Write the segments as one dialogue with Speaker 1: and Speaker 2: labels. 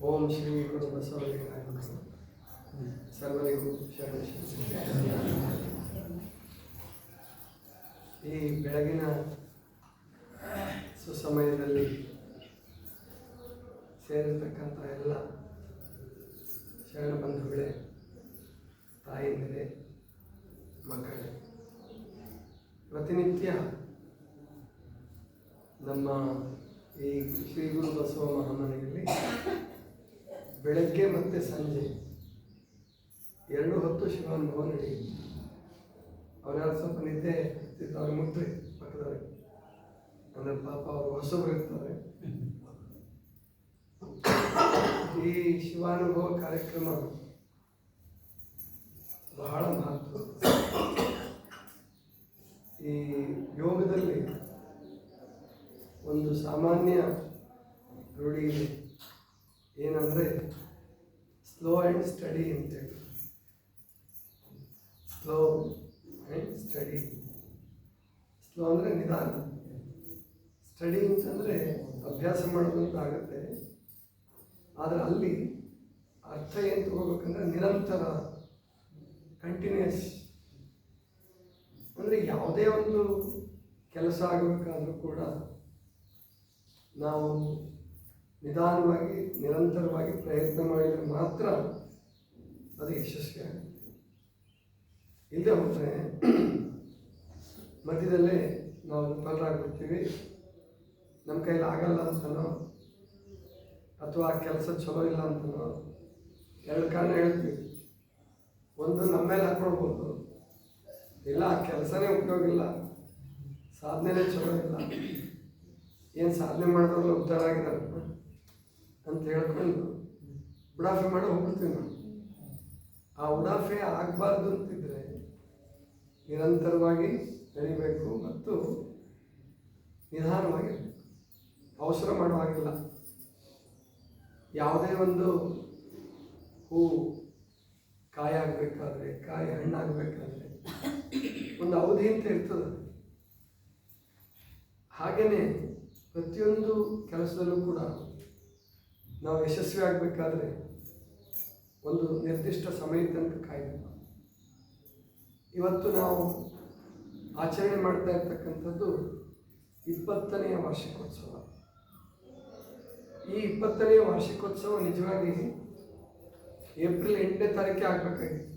Speaker 1: ಓಂ ಶ್ರೀ ಗುರು. ಸರ್ವರಿಗೂ ಈ ಬೆಳಗಿನ ಸುಸಮಯದಲ್ಲಿ ಸೇರಿರ್ತಕ್ಕಂಥ ಎಲ್ಲ ಶರಣ ಬಂಧುಗಳೇ, ತಾಯಿಂದರೆ, ಮಕ್ಕಳೇ, ಪ್ರತಿನಿತ್ಯ ನಮ್ಮ ಈ ಶ್ರೀ ಗುರು ಬಸವ ಮಹಾಮನೆಯಲ್ಲಿ ಬೆಳಗ್ಗೆ ಮತ್ತು ಸಂಜೆ ಎರಡು ಹೊತ್ತು ಶಿವಾನುಭವ ನಡೆಯುತ್ತೆ ಅವ್ರ್ಯಾರು ಸ್ವಲ್ಪ ನಿದ್ದೆ ಅವ್ರಿಗೆ ಮುಟ್ರಿ ಪಕ್ಕದವ್ರಿಗೆ ಅಂದರೆ ಪಾಪ ಅವರು ಹೊಸಬ್ರು ಇರ್ತಾರೆ. ಈ ಶಿವಾನುಭವ ಕಾರ್ಯಕ್ರಮ ಬಹಳ ಮಹತ್ವ. ಈ ಯೋಗದಲ್ಲಿ ಒಂದು ಸಾಮಾನ್ಯ ರೂಢಿ ಇದೆ. ಏನಂದರೆ ಸ್ಲೋ ಆ್ಯಂಡ್ ಸ್ಟಡಿ ಅಂತೇಳಿ ಸ್ಲೋ ಆ್ಯಂಡ್ ಸ್ಟಡಿ ಸ್ಲೋ ಅಂದರೆ ನಿಧಾನ. ಸ್ಟಡಿ ಅಂತಂದರೆ ಅಭ್ಯಾಸ ಮಾಡೋದು ಆಗುತ್ತೆ ಆದರೆ ಅಲ್ಲಿ ಅರ್ಥ ಏನು ತಗೋಬೇಕಂದ್ರೆ ನಿರಂತರ ಕಂಟಿನ್ಯೂಸ್ ಅಂದರೆ ಯಾವುದೇ ಒಂದು ಕೆಲಸ ಆಗಬೇಕಾದ್ರೂ ಕೂಡ ನಾವು ನಿಧಾನವಾಗಿ, ನಿರಂತರವಾಗಿ ಪ್ರಯತ್ನ ಮಾಡಿದರೆ ಮಾತ್ರ ಅದು ಯಶಸ್ವಿ ಆಗುತ್ತೆ. ಇಲ್ಲದೆ ಹೋದರೆ ಮಧ್ಯದಲ್ಲೇ ನಾವು ವಿಫಲರಾಗ್ಬಿಡ್ತೀವಿ. ನಮ್ಮ ಕೈಯಲ್ಲಿ ಆಗಲ್ಲ ಅಂತನೋ, ಅಥವಾ ಕೆಲಸ ಚಲೋ ಇಲ್ಲ ಅಂತನೋ, ಎರಡು ಕಾರಣ ಹೇಳ್ತೀವಿ. ಒಂದು, ನಮ್ಮ ಮೇಲೆ ಹಾಕ್ಕೊಳ್ಬೋದು ಇಲ್ಲ, ಆ ಕೆಲಸನೇ ಉಪಯೋಗ ಇಲ್ಲ. ಸಾಧನೆನೇ ಚಲೋ ಇಲ್ಲ. ಏನು ಸಾಧನೆ ಮಾಡಿದ್ರಲ್ಲ ಉದ್ಧಾರ ಆಗಿದ್ದಾರೆ. ಅಂತ ಹೇಳ್ಕೊಂಡು ಉಡಾಫೆ ಮಾಡಿ ಹೋಗ್ಬಿಡ್ತೀವಿ ನಾವು ಆ ಉಡಾಫೆ ಆಗಬಾರ್ದು ಅಂತಿದ್ರೆ ನಿರಂತರವಾಗಿ ನಡಿಬೇಕು ಮತ್ತು ನಿಧಾನವಾಗಿರಬೇಕು ಅವಸರ ಮಾಡೋ ಹಾಗಿಲ್ಲ. ಯಾವುದೇ ಒಂದು ಹೂ ಕಾಯಿ ಆಗಬೇಕಾದ್ರೆ, ಕಾಯಿ ಹಣ್ಣಾಗಬೇಕಾದ್ರೆ ಒಂದು ಅವಧಿ ಅಂತ ಇರ್ತದೆ. ಹಾಗೆಯೇ ಪ್ರತಿಯೊಂದು ಕೆಲಸದಲ್ಲೂ ಕೂಡ ನಾವು ಯಶಸ್ವಿ ಆಗಬೇಕಾದ್ರೆ ಒಂದು ನಿರ್ದಿಷ್ಟ ಸಮಯ ತನಕ ಕಾಯಬೇಕು. ಇವತ್ತು ನಾವು ಆಚರಣೆ ಮಾಡ್ತಾ ಇರ್ತಕ್ಕಂಥದ್ದು ಇಪ್ಪತ್ತನೆಯ ವಾರ್ಷಿಕೋತ್ಸವ. ಈ ಇಪ್ಪತ್ತನೆಯ ವಾರ್ಷಿಕೋತ್ಸವ ನಿಜವಾಗಿ ಏಪ್ರಿಲ್ ಎಂಟನೇ ತಾರೀಕೆ ಆಗಬೇಕಾಗಿತ್ತು.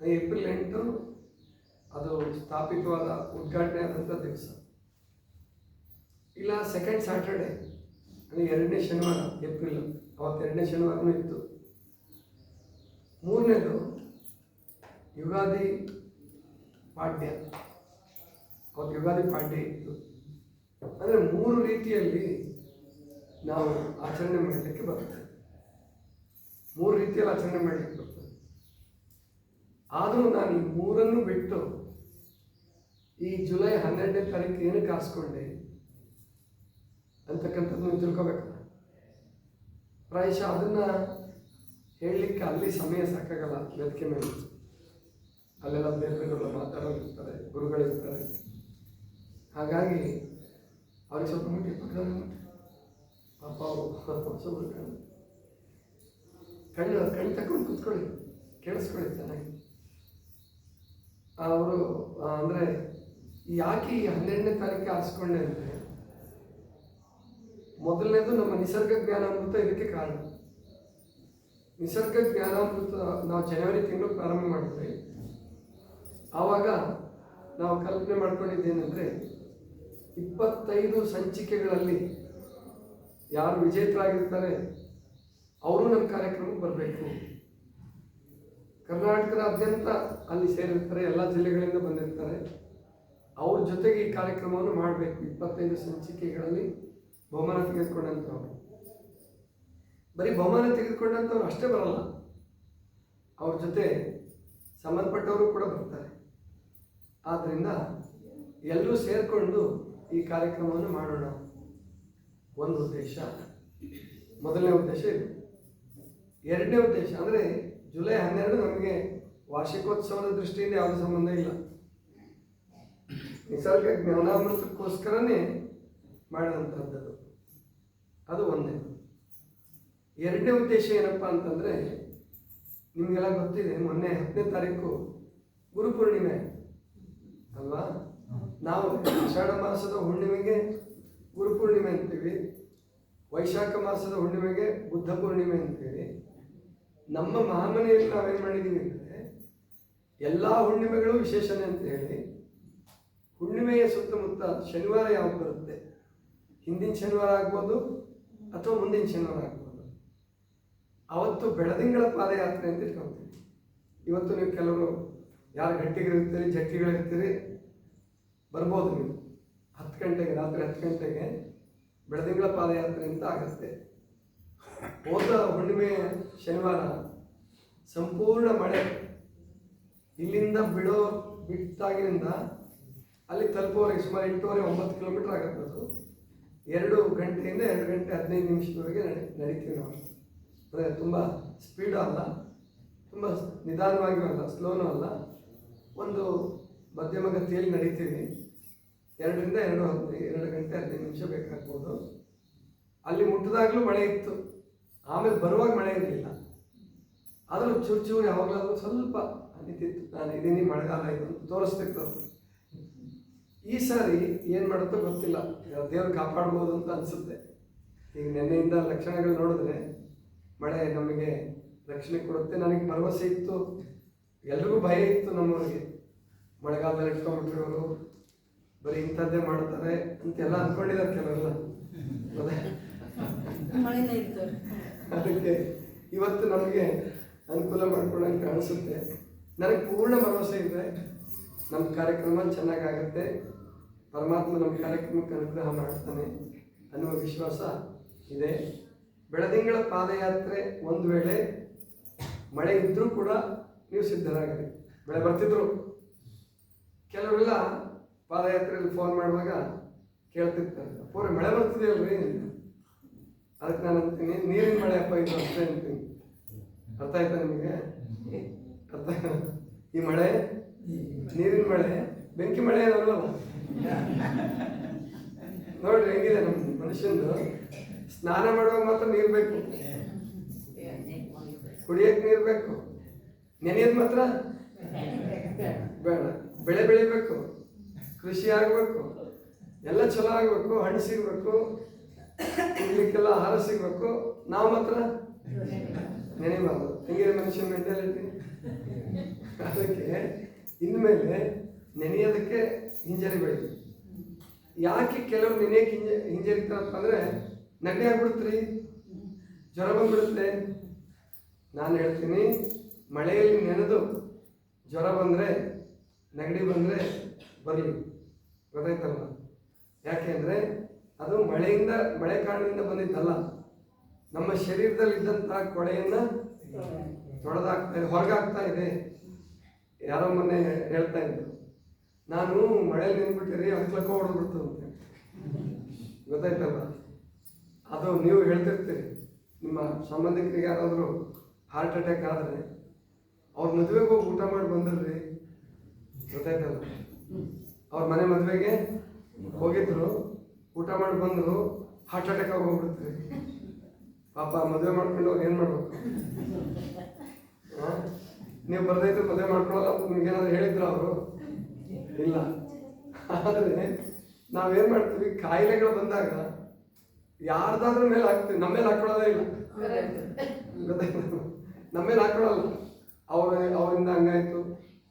Speaker 1: ಏಪ್ರಿಲ್ ಎಂಟು ಅದು ಸ್ಥಾಪಿತವಾದ ಉದ್ಘಾಟನೆ ಆದಂಥ ದಿವಸ. ಇಲ್ಲ ಸೆಕೆಂಡ್ ಸ್ಯಾಟರ್ಡೆ ಅಂದರೆ ಎರಡನೇ ಶನಿವಾರ, ಏಪ್ರಿಲ್ ಅವತ್ತು ಎರಡನೇ ಶನಿವಾರನೂ ಇತ್ತು. ಮೂರನೇದು ಯುಗಾದಿ ಪಾಡ್ಯ. ಅವತ್ತು ಯುಗಾದಿ ಪಾಡ್ಯ ಇತ್ತು. ಅಂದರೆ ಮೂರು ರೀತಿಯಲ್ಲಿ ನಾವು ಆಚರಣೆ ಮಾಡಲಿಕ್ಕೆ ಬರ್ತದೆ. ಮೂರು ರೀತಿಯಲ್ಲಿ ಆಚರಣೆ ಮಾಡಲಿಕ್ಕೆ ಬರ್ತದೆ. ಆದರೂ ನಾನು ಈ ಮೂರನ್ನು ಬಿಟ್ಟು ಈ ಜುಲೈ ಹನ್ನೆರಡನೇ ತಾರೀಕು ಏನಕ್ಕೆ ಆರಿಸ್ಕೊಂಡೆ ಅಂತಕ್ಕಂಥದ್ದು ನೀವು ತಿಳ್ಕೋಬೇಕು. ಪ್ರಾಯಶಃ ಅದನ್ನು ಹೇಳಲಿಕ್ಕೆ ಅಲ್ಲಿ ಸಮಯ ಸಾಕಾಗಲ್ಲ ವೇದಿಕೆ ಮೇಲೆ. ಅಲ್ಲೆಲ್ಲ ಬೇರೆ ಬೇರೆಲ್ಲ ಮಾತಾಡೋದಿರ್ತಾರೆ ಗುರುಗಳಿರ್ತಾರೆ. ಹಾಗಾಗಿ ಅವ್ರಿಗೆ ಸ್ವಲ್ಪ ಮುಟ್ಟಿ ಪಕ್ಕದಲ್ಲಿ ಮುಟ್ಟಿ. ಪಾಪ ಹೊಸಬ್ರು ಕಣ್ಣು ಕಣ್ಣು ಕಣ್ಣು ಕೂತ್ಕೊಳ್ಳಿ, ಕೇಳಿಸ್ಕೊಳ್ಳಿ ಚೆನ್ನಾಗಿ. ಅವರು ಅಂದರೆ ಯಾಕೆ ಈ ಹನ್ನೆರಡನೇ ತಾರೀಕು ಆರಿಸ್ಕೊಂಡೆ ಅಂದರೆ ಮೊದಲನೇದು ನಮ್ಮ ನಿಸರ್ಗ ಜ್ಞಾನಾಮೃತ ಇದಕ್ಕೆ ಕಾರಣ. ನಿಸರ್ಗ ಜ್ಞಾನಾಮೃತ ನಾವು ಜನವರಿ ತಿಂಗಳು ಪ್ರಾರಂಭ ಮಾಡಿದ್ವಿ ಆವಾಗ ನಾವು ಕಲ್ಪನೆ ಮಾಡ್ಕೊಂಡಿದ್ದೇನೆಂದರೆ, ಇಪ್ಪತ್ತೈದು ಸಂಚಿಕೆಗಳಲ್ಲಿ ಯಾರು ವಿಜೇತರಾಗಿರ್ತಾರೆ, ಅವರು ನಮ್ಮ ಕಾರ್ಯಕ್ರಮಕ್ಕೆ ಬರಬೇಕು. ಕರ್ನಾಟಕದಾದ್ಯಂತ ಅಲ್ಲಿ ಸೇರಿರ್ತಾರೆ, ಎಲ್ಲ ಜಿಲ್ಲೆಗಳಿಂದ ಬಂದಿರ್ತಾರೆ. ಅವ್ರ ಜೊತೆಗೆ ಈ ಕಾರ್ಯಕ್ರಮವನ್ನು ಮಾಡಬೇಕು, ಇಪ್ಪತ್ತೈದು ಸಂಚಿಕೆಗಳಲ್ಲಿ. ಬಹುಮಾನ ತೆಗೆದುಕೊಂಡಂಥವ್ರು ಬರೀ ಬಹುಮಾನ ತೆಗೆದುಕೊಂಡಂಥವ್ರು ಅಷ್ಟೇ ಬರಲ್ಲ. ಅವ್ರ ಜೊತೆ ಸಂಬಂಧಪಟ್ಟವರು ಕೂಡ ಬರ್ತಾರೆ. ಆದ್ದರಿಂದ ಎಲ್ಲರೂ ಸೇರಿಕೊಂಡು ಈ ಕಾರ್ಯಕ್ರಮವನ್ನು ಮಾಡೋಣ. ಒಂದು ಉದ್ದೇಶ. ಮೊದಲನೇ ಉದ್ದೇಶ ಇದು. ಎರಡನೇ ಉದ್ದೇಶ ಅಂದರೆ ಜುಲೈ ಹನ್ನೆರಡು ನಮಗೆ ವಾರ್ಷಿಕೋತ್ಸವದ ದೃಷ್ಟಿಯಿಂದ ಯಾವುದೇ ಸಂಬಂಧ ಇಲ್ಲ. ನಿಸರ್ಗ ಜ್ಞಾನಾಮೃತಕ್ಕೋಸ್ಕರನೇ ಮಾಡಿದಂಥದ್ದು ಅದು ಒಂದೇ. ಎರಡನೇ ಉದ್ದೇಶ ಏನಪ್ಪ ಅಂತಂದರೆ, ನಿಮಗೆಲ್ಲ ಗೊತ್ತಿದೆ, ಮೊನ್ನೆ ಹತ್ತನೇ ತಾರೀಕು ಗುರುಪೂರ್ಣಿಮೆ ಅಲ್ವಾ? ನಾವು ಆಷಾಢ ಮಾಸದ ಹುಣ್ಣಿಮೆಗೆ ಗುರುಪೂರ್ಣಿಮೆ ಅಂತೀವಿ. ವೈಶಾಖ ಮಾಸದ ಹುಣ್ಣಿಮೆಗೆ ಬುದ್ಧ ಪೂರ್ಣಿಮೆ ಅಂತೀವಿ. ನಮ್ಮ ಮಹಾಮನೆಯಲ್ಲಿ ನಾವೇನು ಮಾಡಿದ್ದೀವಿ ಅಂದರೆ, ಎಲ್ಲ ಹುಣ್ಣಿಮೆಗಳು ವಿಶೇಷಣೆ ಅಂತ ಹೇಳಿ, ಹುಣ್ಣಿಮೆಯ ಸುತ್ತಮುತ್ತ ಶನಿವಾರ ಯಾವಾಗ ಬರುತ್ತೆ? ಹಿಂದಿನ ಶನಿವಾರ ಆಗ್ಬೋದು ಅಥವಾ ಮುಂದಿನ ಶನಿವಾರ ಆಗ್ಬೋದು. ಅವತ್ತು ಬೆಳದಿಂಗಳ ಪಾದಯಾತ್ರೆ ಅಂತ ಇಟ್ಕೊಳ್ತೀವಿ ಇವತ್ತು ನೀವು ಕೆಲವರು ಯಾರು ಗಟ್ಟಿಗಳಿರ್ತೀರಿ ಜಟ್ಟಿಗಳಿರ್ತೀರಿ ಬರ್ಬೋದು ನೀವು. ಹತ್ತು ಗಂಟೆಗೆ, ರಾತ್ರಿ ಹತ್ತು ಗಂಟೆಗೆ ಬೆಳದಿಂಗಳ ಪಾದಯಾತ್ರೆ ಅಂತ ಆಗುತ್ತೆ. ಹೋದ ಹುಣ್ಣಿಮೆ ಶನಿವಾರ ಸಂಪೂರ್ಣ ಮಳೆ. ಇಲ್ಲಿಂದ ಬಿಡೋ ಬಿಟ್ಟಾಗಿನಿಂದ ಅಲ್ಲಿ ತಲುಪೋರೆ ಸುಮಾರು ಎಂಟೂವರೆ ಒಂಬತ್ತು ಕಿಲೋಮೀಟರ್ ಆಗುತ್ತೆ ಎರಡು ಗಂಟೆಯಿಂದ ಎರಡು ಗಂಟೆ ಹದಿನೈದು ನಿಮಿಷದವರೆಗೆ ನಡಿ, ನಡೀತೀವಿ ನಾವು. ಅಂದರೆ ತುಂಬ ಸ್ಪೀಡು ಅಲ್ಲ, ತುಂಬ ನಿಧಾನವಾಗಿಯೂ ಅಲ್ಲ ಸ್ಲೋನೂ ಅಲ್ಲ. ಒಂದು ಮಧ್ಯಮ ಗತಿಯಲ್ಲಿ ನಡೀತೀವಿ. ಎರಡರಿಂದ ಎರಡು ಹದಿನೈದು ಎರಡು ಗಂಟೆ ಹದಿನೈದು ನಿಮಿಷ ಬೇಕಾಗ್ಬೋದು. ಅಲ್ಲಿ ಮುಟ್ಟಿದಾಗಲೂ ಮಳೆ ಇತ್ತು. ಆಮೇಲೆ ಬರುವಾಗ ಮಳೆ ಇರಲಿಲ್ಲ. ಆದರೂ ಚೂರು ಚೂರು ಯಾವಾಗಲಾದರೂ ಸ್ವಲ್ಪ ಅನಿತಿತ್ತು ನಾನು ಇದೀನಿ, ಮಳೆಗಾಲ ಇದು ತೋರಿಸ್ತಿತ್ತು. ಈ ಸಾರಿ ಏನು ಮಾಡುತ್ತೋ ಗೊತ್ತಿಲ್ಲ. ದೇವ್ರು ಕಾಪಾಡ್ಬೋದು ಅಂತ ಅನಿಸುತ್ತೆ. ಈಗ ನೆನ್ನೆಯಿಂದ ಲಕ್ಷಣಗಳು ನೋಡಿದ್ರೆ ಮಳೆ ನಮಗೆ ರಕ್ಷಣೆ ಕೊಡುತ್ತೆ ನನಗೆ ಭರವಸೆ ಇತ್ತು. ಎಲ್ರಿಗೂ ಭಯ ಇತ್ತು ನಮ್ಮವರಿಗೆ. ಮಳೆಗಾಲದಲ್ಲಿ ಇಟ್ಕೊಂಡ್ಬಿಟ್ಟಿರೋರು ಬರೀ ಇಂಥದ್ದೇ ಮಾಡ್ತಾರೆ ಅಂತೆಲ್ಲ ಅಂದ್ಕೊಂಡಿದ್ದಾರೆ ಕೆಲವೆಲ್ಲ. ಅದಕ್ಕೆ ಇವತ್ತು ನಮಗೆ ಅನುಕೂಲ ಮಾಡ್ಕೊಳಂಗೆ ಕಾಣಿಸುತ್ತೆ. ನನಗೆ ಪೂರ್ಣ ಭರವಸೆ ಇದೆ. ನಮ್ಮ ಕಾರ್ಯಕ್ರಮ ಚೆನ್ನಾಗಾಗುತ್ತೆ. ಪರಮಾತ್ಮ ನಮ್ಮ ಕಾರ್ಯಕ್ರಮಕ್ಕೆ ಅನುಗ್ರಹ ಮಾಡ್ತಾನೆ ಅನ್ನುವ ವಿಶ್ವಾಸ ಇದೆ. ಬೆಳದಿಂಗಳ ಪಾದಯಾತ್ರೆ ಒಂದು ವೇಳೆ ಮಳೆ ಇದ್ದರೂ ಕೂಡ ನೀವು ಸಿದ್ಧರಾಗಿರಿ. ಬೆಳೆ ಬರ್ತಿದ್ರು. ಕೆಲವರೆಲ್ಲ ಪಾದಯಾತ್ರೆಯಲ್ಲಿ ಫೋನ್ ಮಾಡುವಾಗ ಕೇಳ್ತಿರ್ತಾರೆ. ಪೂರ ಮಳೆ ಬರ್ತಿದೆ ಅಲ್ರಿ ಅದಕ್ಕೆ ನಾನು ಅಂತೀನಿ, ನೀರಿನ ಮಳೆ ಅಪ್ಪ ಇದು ಅಷ್ಟೇ ಅಂತೀನಿ. ಅರ್ಥ ಆಯ್ತಾ ನಿಮಗೆ? ಅರ್ಥ ಈ ಮಳೆ ನೀರಿನ ಮಳೆ, ಬೆಂಕಿ ಮಳೆ ಏನಲ್ಲ ನೋಡ್ರಿ, ಹೆಂಗಿದೆ ನಮ್ಮ ಮನುಷ್ಯಂದು? ಸ್ನಾನ ಮಾಡುವಾಗ ಮಾತ್ರ ನೀರು ಬೇಕು. ಕುಡಿಯಕ್ಕೆ ನೀರು ಬೇಕು. ನೆನೆಯೋದು ಮಾತ್ರ? ಬೇಡ. ಬೆಳೆ ಬೆಳಿಬೇಕು. ಕೃಷಿ ಆಗಬೇಕು. ಎಲ್ಲ ಚಲೋ ಆಗಬೇಕು. ಹಣ್ಣು ಸಿಗಬೇಕು. ಕುಡಿಲಿಕ್ಕೆಲ್ಲ ಆಹಾರ ಸಿಗಬೇಕು. ನಾವು ಮಾತ್ರ ನೆನೆಬಾರ್ದು ಹೆಂಗಿದೆ ಮನುಷ್ಯ ಮೆಂಟಾಲಿಟಿ ಅದಕ್ಕೆ ಇನ್ಮೇಲೆ ನೆನೆಯೋದಕ್ಕೆ ಹಿಂಜರಿಬೇಡಿ ಯಾಕೆ ಕೆಲವರು ನೆನೆಯಕ್ಕೆ ಹಿಂಜ ಹಿಂಜರಿತಾರಪ್ಪ ಅಂದರೆ ನೆಗಡಿ ಆಗ್ಬಿಡುತ್ರಿ. ಜ್ವರ ಬಂದ್ಬಿಡುತ್ತೆ. ನಾನು ಹೇಳ್ತೀನಿ ಮಳೆಯಲ್ಲಿ ನೆನೆದು ಜ್ವರ ಬಂದರೆ ನೆಗಡಿ ಬಂದರೆ ಬರಲಿ ಗೊತ್ತಾಯ್ತಲ್ಲ ಯಾಕೆಂದರೆ ಅದು ಮಳೆಯಿಂದ ಮಳೆ ಕಾರಣದಿಂದ ಬಂದಿದ್ದಲ್ಲ ನಮ್ಮ ಶರೀರದಲ್ಲಿದ್ದಂತಹ ಕೊಳೆಯನ್ನು ತೊಡೆದಾಗ್ತಾ ಇದೆ ಹೊರಗಾಗ್ತಾ ಇದೆ. ಯಾರೋ ಮೊನ್ನೆ ಹೇಳ್ತಾ ಇದ್ರು, ನಾನು ಮಳೆಯಲ್ಲಿ ನಿಂತ್ಬಿಟ್ಟಿರಿ ಅಂಕ್ಲಕ್ಕ ಹೊಡೆದ್ಬಿಡ್ತು ಅಂತ. ಗೊತ್ತಾಯ್ತಲ್ಲ ಅದು ನೀವು ಹೇಳ್ತಿರ್ತೀರಿ. ನಿಮ್ಮ ಸಂಬಂಧಿಕರಿಗೆ ಯಾರಾದರೂ ಹಾರ್ಟ್ ಅಟ್ಯಾಕ್ ಆದರೆ ಅವ್ರ ಮದುವೆಗೆ ಹೋಗಿ ಊಟ ಮಾಡಿ ಬಂದಿರ್ರಿ. ಗೊತ್ತಾಯ್ತಲ್ಲ ಅವ್ರ ಮನೆ ಮದುವೆಗೆ ಹೋಗಿದ್ರು, ಊಟ ಮಾಡಿ ಬಂದರು ಹಾರ್ಟ್ ಅಟ್ಯಾಕ್ ಆಗಿ ಹೋಗ್ಬಿಡ್ತೀರಿ. ಪಾಪ ಮದುವೆ ಮಾಡ್ಕೊಂಡು ಏನು ಮಾಡ್ಬೇಕು? ನೀವು ಬರ್ದೈತೆ ಮದುವೆ ಮಾಡ್ಕೊಳ್ಳೋದು ನಿಮಗೆ ನಿಮ್ಗೇನಾದ್ರು ಹೇಳಿದ್ರು ಅವರು? ಇಲ್ಲ. ಆದರೆ ನಾವೇನು ಮಾಡ್ತೀವಿ, ಕಾಯಿಲೆಗಳು ಬಂದಾಗ ಯಾರ್ದಾದ್ರ ಮೇಲೆ ಹಾಕ್ತೀವಿ ನಮ್ಮ ಮೇಲೆ ಹಾಕೊಳ್ಳೋದೇ ಇಲ್ಲ. ನಮ್ಮ ಮೇಲೆ ಹಾಕೊಳ್ಳಲ್ಲ. ಅವ್ರ, ಅವರಿಂದ ಹಂಗಾಯ್ತು,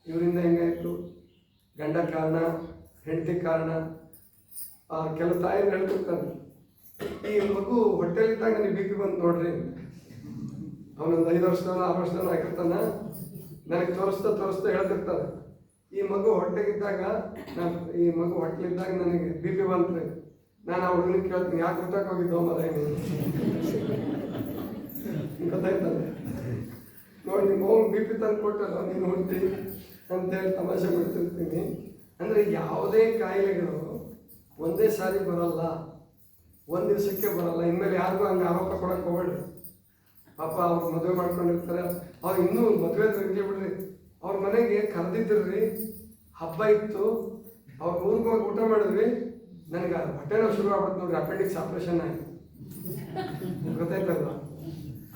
Speaker 1: ಇವರಿಂದ ಹೆಂಗಾಯ್ತು? ಗಂಡ ಕಾರಣ, ಹೆಂಡತಿ ಕಾರಣ ಕೆಲವು ತಾಯಿ ಹೇಳ್ತಿರ್ತಾರೆ ಈ ಮಗು ಹೊಟ್ಟೆಲಿದ್ದಾಗ ನೀವು ಬಿಗಿ ಬಂದು ನೋಡ್ರಿ. ಅವನೊಂದು ಐದು ವರ್ಷದವನ, ಆರು ವರ್ಷದವನ ಆಗಿರ್ತಾನ. ನನಗೆ ತೋರಿಸ್ತಾ ತೋರಿಸ್ತಾ ಹೇಳ್ತಿರ್ತಾರೆ. ಈ ಮಗು ಹೊಟ್ಟೆಗಿದ್ದಾಗ ನಾನು ಈ ಮಗು ಹೊಟ್ಟೆಲಿದ್ದಾಗ ನನಗೆ ಬಿ ಪಿ ಬಂತು. ನಾನು ಆ ಹುಡುಗನಿಗೆ ಕೇಳ್ತೀನಿ, ಯಾಕೆ ಊಟಕ್ಕೆ ಹೋಗಿದ್ದೋ ಮರ ಗೊತ್ತಾಯ್ತಲ್ಲ? ನೋಡಿ, ನಿಮ್ಮ ಹೋಗಿ ಬಿ ಪಿ ತಂದು ಕೊಟ್ಟಲ್ಲ ನೀನು ಹುಟ್ಟಿ ಅಂತೇಳಿ ತಮಾಷೆ ಮಾಡ್ತಿರ್ತೀನಿ. ಅಂದರೆ ಯಾವುದೇ ಕಾಯಿಲೆಗಳು ಒಂದೇ ಸಾರಿ ಬರಲ್ಲ. ಒಂದು ದಿವಸಕ್ಕೆ ಬರಲ್ಲ. ಇನ್ಮೇಲೆ ಯಾರಿಗೂ ಹಂಗೆ ಆರೋಪ ಕೊಡಕ್ಕೆ ಹೋಗ್ಬೇಡ್ರಿ. ಪಾಪ ಅವ್ರು ಮದುವೆ ಮಾಡ್ಕೊಂಡಿರ್ತಾರೆ. ಅವ್ರು ಇನ್ನೂ ಮದುವೆ ತಂಗಿ ಬಿಡ್ರಿ. ಅವ್ರ ಮನೆಗೆ ಕರೆದಿದ್ದಿರ್ರಿ. ಹಬ್ಬ ಇತ್ತು. ಅವ್ರ ಊರಿಗೆ ಊಟ ಮಾಡಿದ್ವಿ. ನನಗೆ ಹೊಟ್ಟೆ ನೋವು ಶುರು ಆಗ್ಬಿಟ್ಟು ನೋಡ್ರಿ. ಅಪೆಂಡಿಕ್ಸ್ ಆಪ್ರೇಷನ್ ಆಯ್ತು. ಗೊತ್ತಾಯ್ತಲ್ಲ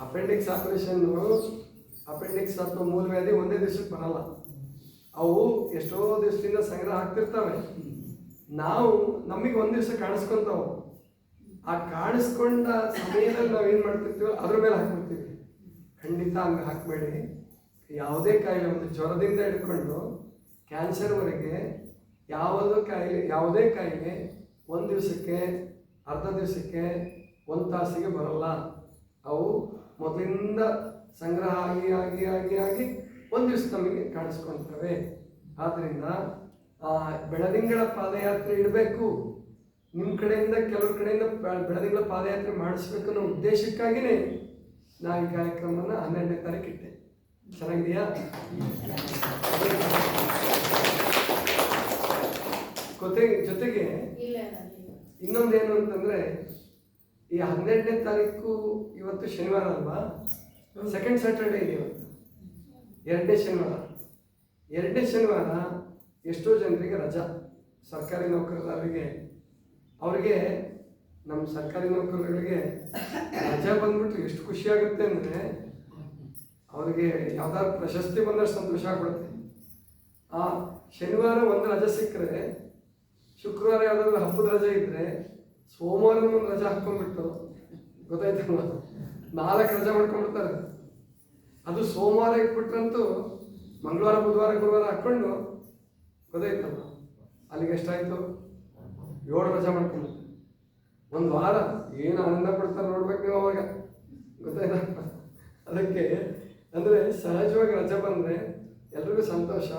Speaker 1: ಅಪೆಂಡಿಕ್ಸ್ ಆಪ್ರೇಷನ್ನು ಅಪೆಂಡಿಕ್ಸ್ ಅಥವಾ ಮೂಲವ್ಯಾಧಿ ಒಂದೇ ದಿವಸಕ್ಕೆ ಬರಲ್ಲ. ಅವು ಎಷ್ಟೋ ದಿವಸದಿಂದ ಸಂಗ್ರಹ ಆಗ್ತಿರ್ತವೆ. ನಾವು ನಮಗೆ ಒಂದು ದಿವಸ ಕಾಣಿಸ್ಕೊಂತಾವು. ಆ ಕಾಣಿಸ್ಕೊಂಡ ಸಮಯದಲ್ಲಿ ನಾವು ಏನು ಮಾಡ್ತಿರ್ತೀವೋ ಅದ್ರ ಮೇಲೆ ಹಾಕ್ಬಿಡ್ತೀವಿ. ಖಂಡಿತ ಹಂಗೆ ಹಾಕಬೇಡಿ. ಯಾವುದೇ ಕಾಯಿಲೆ, ಒಂದು ಜ್ವರದಿಂದ ಹಿಡ್ಕೊಂಡು ಕ್ಯಾನ್ಸರ್ವರೆಗೆ ಯಾವುದು ಕಾಯಿಲೆ, ಯಾವುದೇ ಕಾಯಿಲೆ ಒಂದು ದಿವಸಕ್ಕೆ, ಅರ್ಧ ದಿವಸಕ್ಕೆ ಒಂದು ತಾಸಿಗೆ ಬರಲ್ಲ. ಅವು ಮೊದಲಿಂದ ಸಂಗ್ರಹ ಆಗಿ ಆಗಿ ಆಗಿ ಆಗಿ ಒಂದು ದಿವಸ ನಮಗೆ ಕಾಣಿಸ್ಕೊಳ್ತವೆ ಆದ್ದರಿಂದ ಬೆಳದಿಂಗಳ ಪಾದಯಾತ್ರೆ ಇಡಬೇಕು. ನಿಮ್ಮ ಕಡೆಯಿಂದ ಕೆಲವ್ರ ಕಡೆಯಿಂದ ಬೆ- ಪಾದಯಾತ್ರೆ ಮಾಡಿಸ್ಬೇಕನ್ನೋ ಉದ್ದೇಶಕ್ಕಾಗಿಯೇ ನಾನು ಈ ಕಾರ್ಯಕ್ರಮವನ್ನು ಹನ್ನೆರಡನೇ ತಾರೀಕು ಇಟ್ಟೆ. ಚೆನ್ನಾಗಿದೆಯಾ? ಜೊತೆಗೆ ಜೊತೆಗೆ ಇನ್ನೊಂದೇನು ಅಂತಂದರೆ ಈ ಹನ್ನೆರಡನೇ ತಾರೀಕು ಇವತ್ತು ಶನಿವಾರ ಅಲ್ವಾ? ಸೆಕೆಂಡ್ ಸ್ಯಾಟರ್ಡೇ ಇದೆ ಇವತ್ತು. ಎರಡನೇ ಶನಿವಾರ. ಎರಡನೇ ಶನಿವಾರ ಎಷ್ಟೋ ಜನರಿಗೆ ರಜಾ. ಸರ್ಕಾರಿ ನೌಕರರಿಗೆ ಅವರಿಗೆ ನಮ್ಮ ಸರ್ಕಾರಿ ನೌಕರರಿಗೆ ರಜೆ ಬಂದ್ಬಿಟ್ಟು ಎಷ್ಟು ಖುಷಿ ಆಗುತ್ತೆ ಅಂದರೆ ಅವರಿಗೆ ಯಾವ್ದಾದ್ರು ಪ್ರಶಸ್ತಿ ಬಂದಷ್ಟು ಸಂತೋಷ ಆಗುತ್ತೆ ಆ ಶನಿವಾರ ಒಂದು ರಜೆ ಸಿಕ್ಕರೆ, ಶುಕ್ರವಾರ ಯಾವುದಾದ್ರು ಹಬ್ಬದ ರಜೆ ಇದ್ದರೆ ಸೋಮವಾರ ಒಂದು ರಜೆ ಹಾಕ್ಕೊಂಡ್ಬಿಟ್ಟು ಗೊತ್ತಾಯ್ತಲ್ಲ ನಾಲ್ಕು ರಜೆ ಮಾಡ್ಕೊಂಡ್ಬಿಡ್ತಾರೆ. ಅದು ಸೋಮವಾರ ಇಟ್ಬಿಟ್ರಂತೂ ಮಂಗಳವಾರ, ಬುಧವಾರ, ಗುರುವಾರ ಹಾಕ್ಕೊಂಡು ಗೊತ್ತಾಯ್ತಲ್ಲ ಅಲ್ಲಿಗೆ ಎಷ್ಟಾಯ್ತು? ಏಳು ರಜೆ ಮಾಡ್ಕೊಂಡ್ಬಿಡ್ತಾರೆ ಒಂದು ವಾರ ಏನು ಆನಂದ ಪಡ್ತಾರೆ ನೋಡ್ಬೇಕು ನೀವು ಅವಾಗ. ಗೊತ್ತಾಯ್ತಾ ಅದಕ್ಕೆ ಅಂದರೆ ಸಹಜವಾಗಿ ರಜೆ ಬಂದರೆ ಎಲ್ರಿಗೂ ಸಂತೋಷ.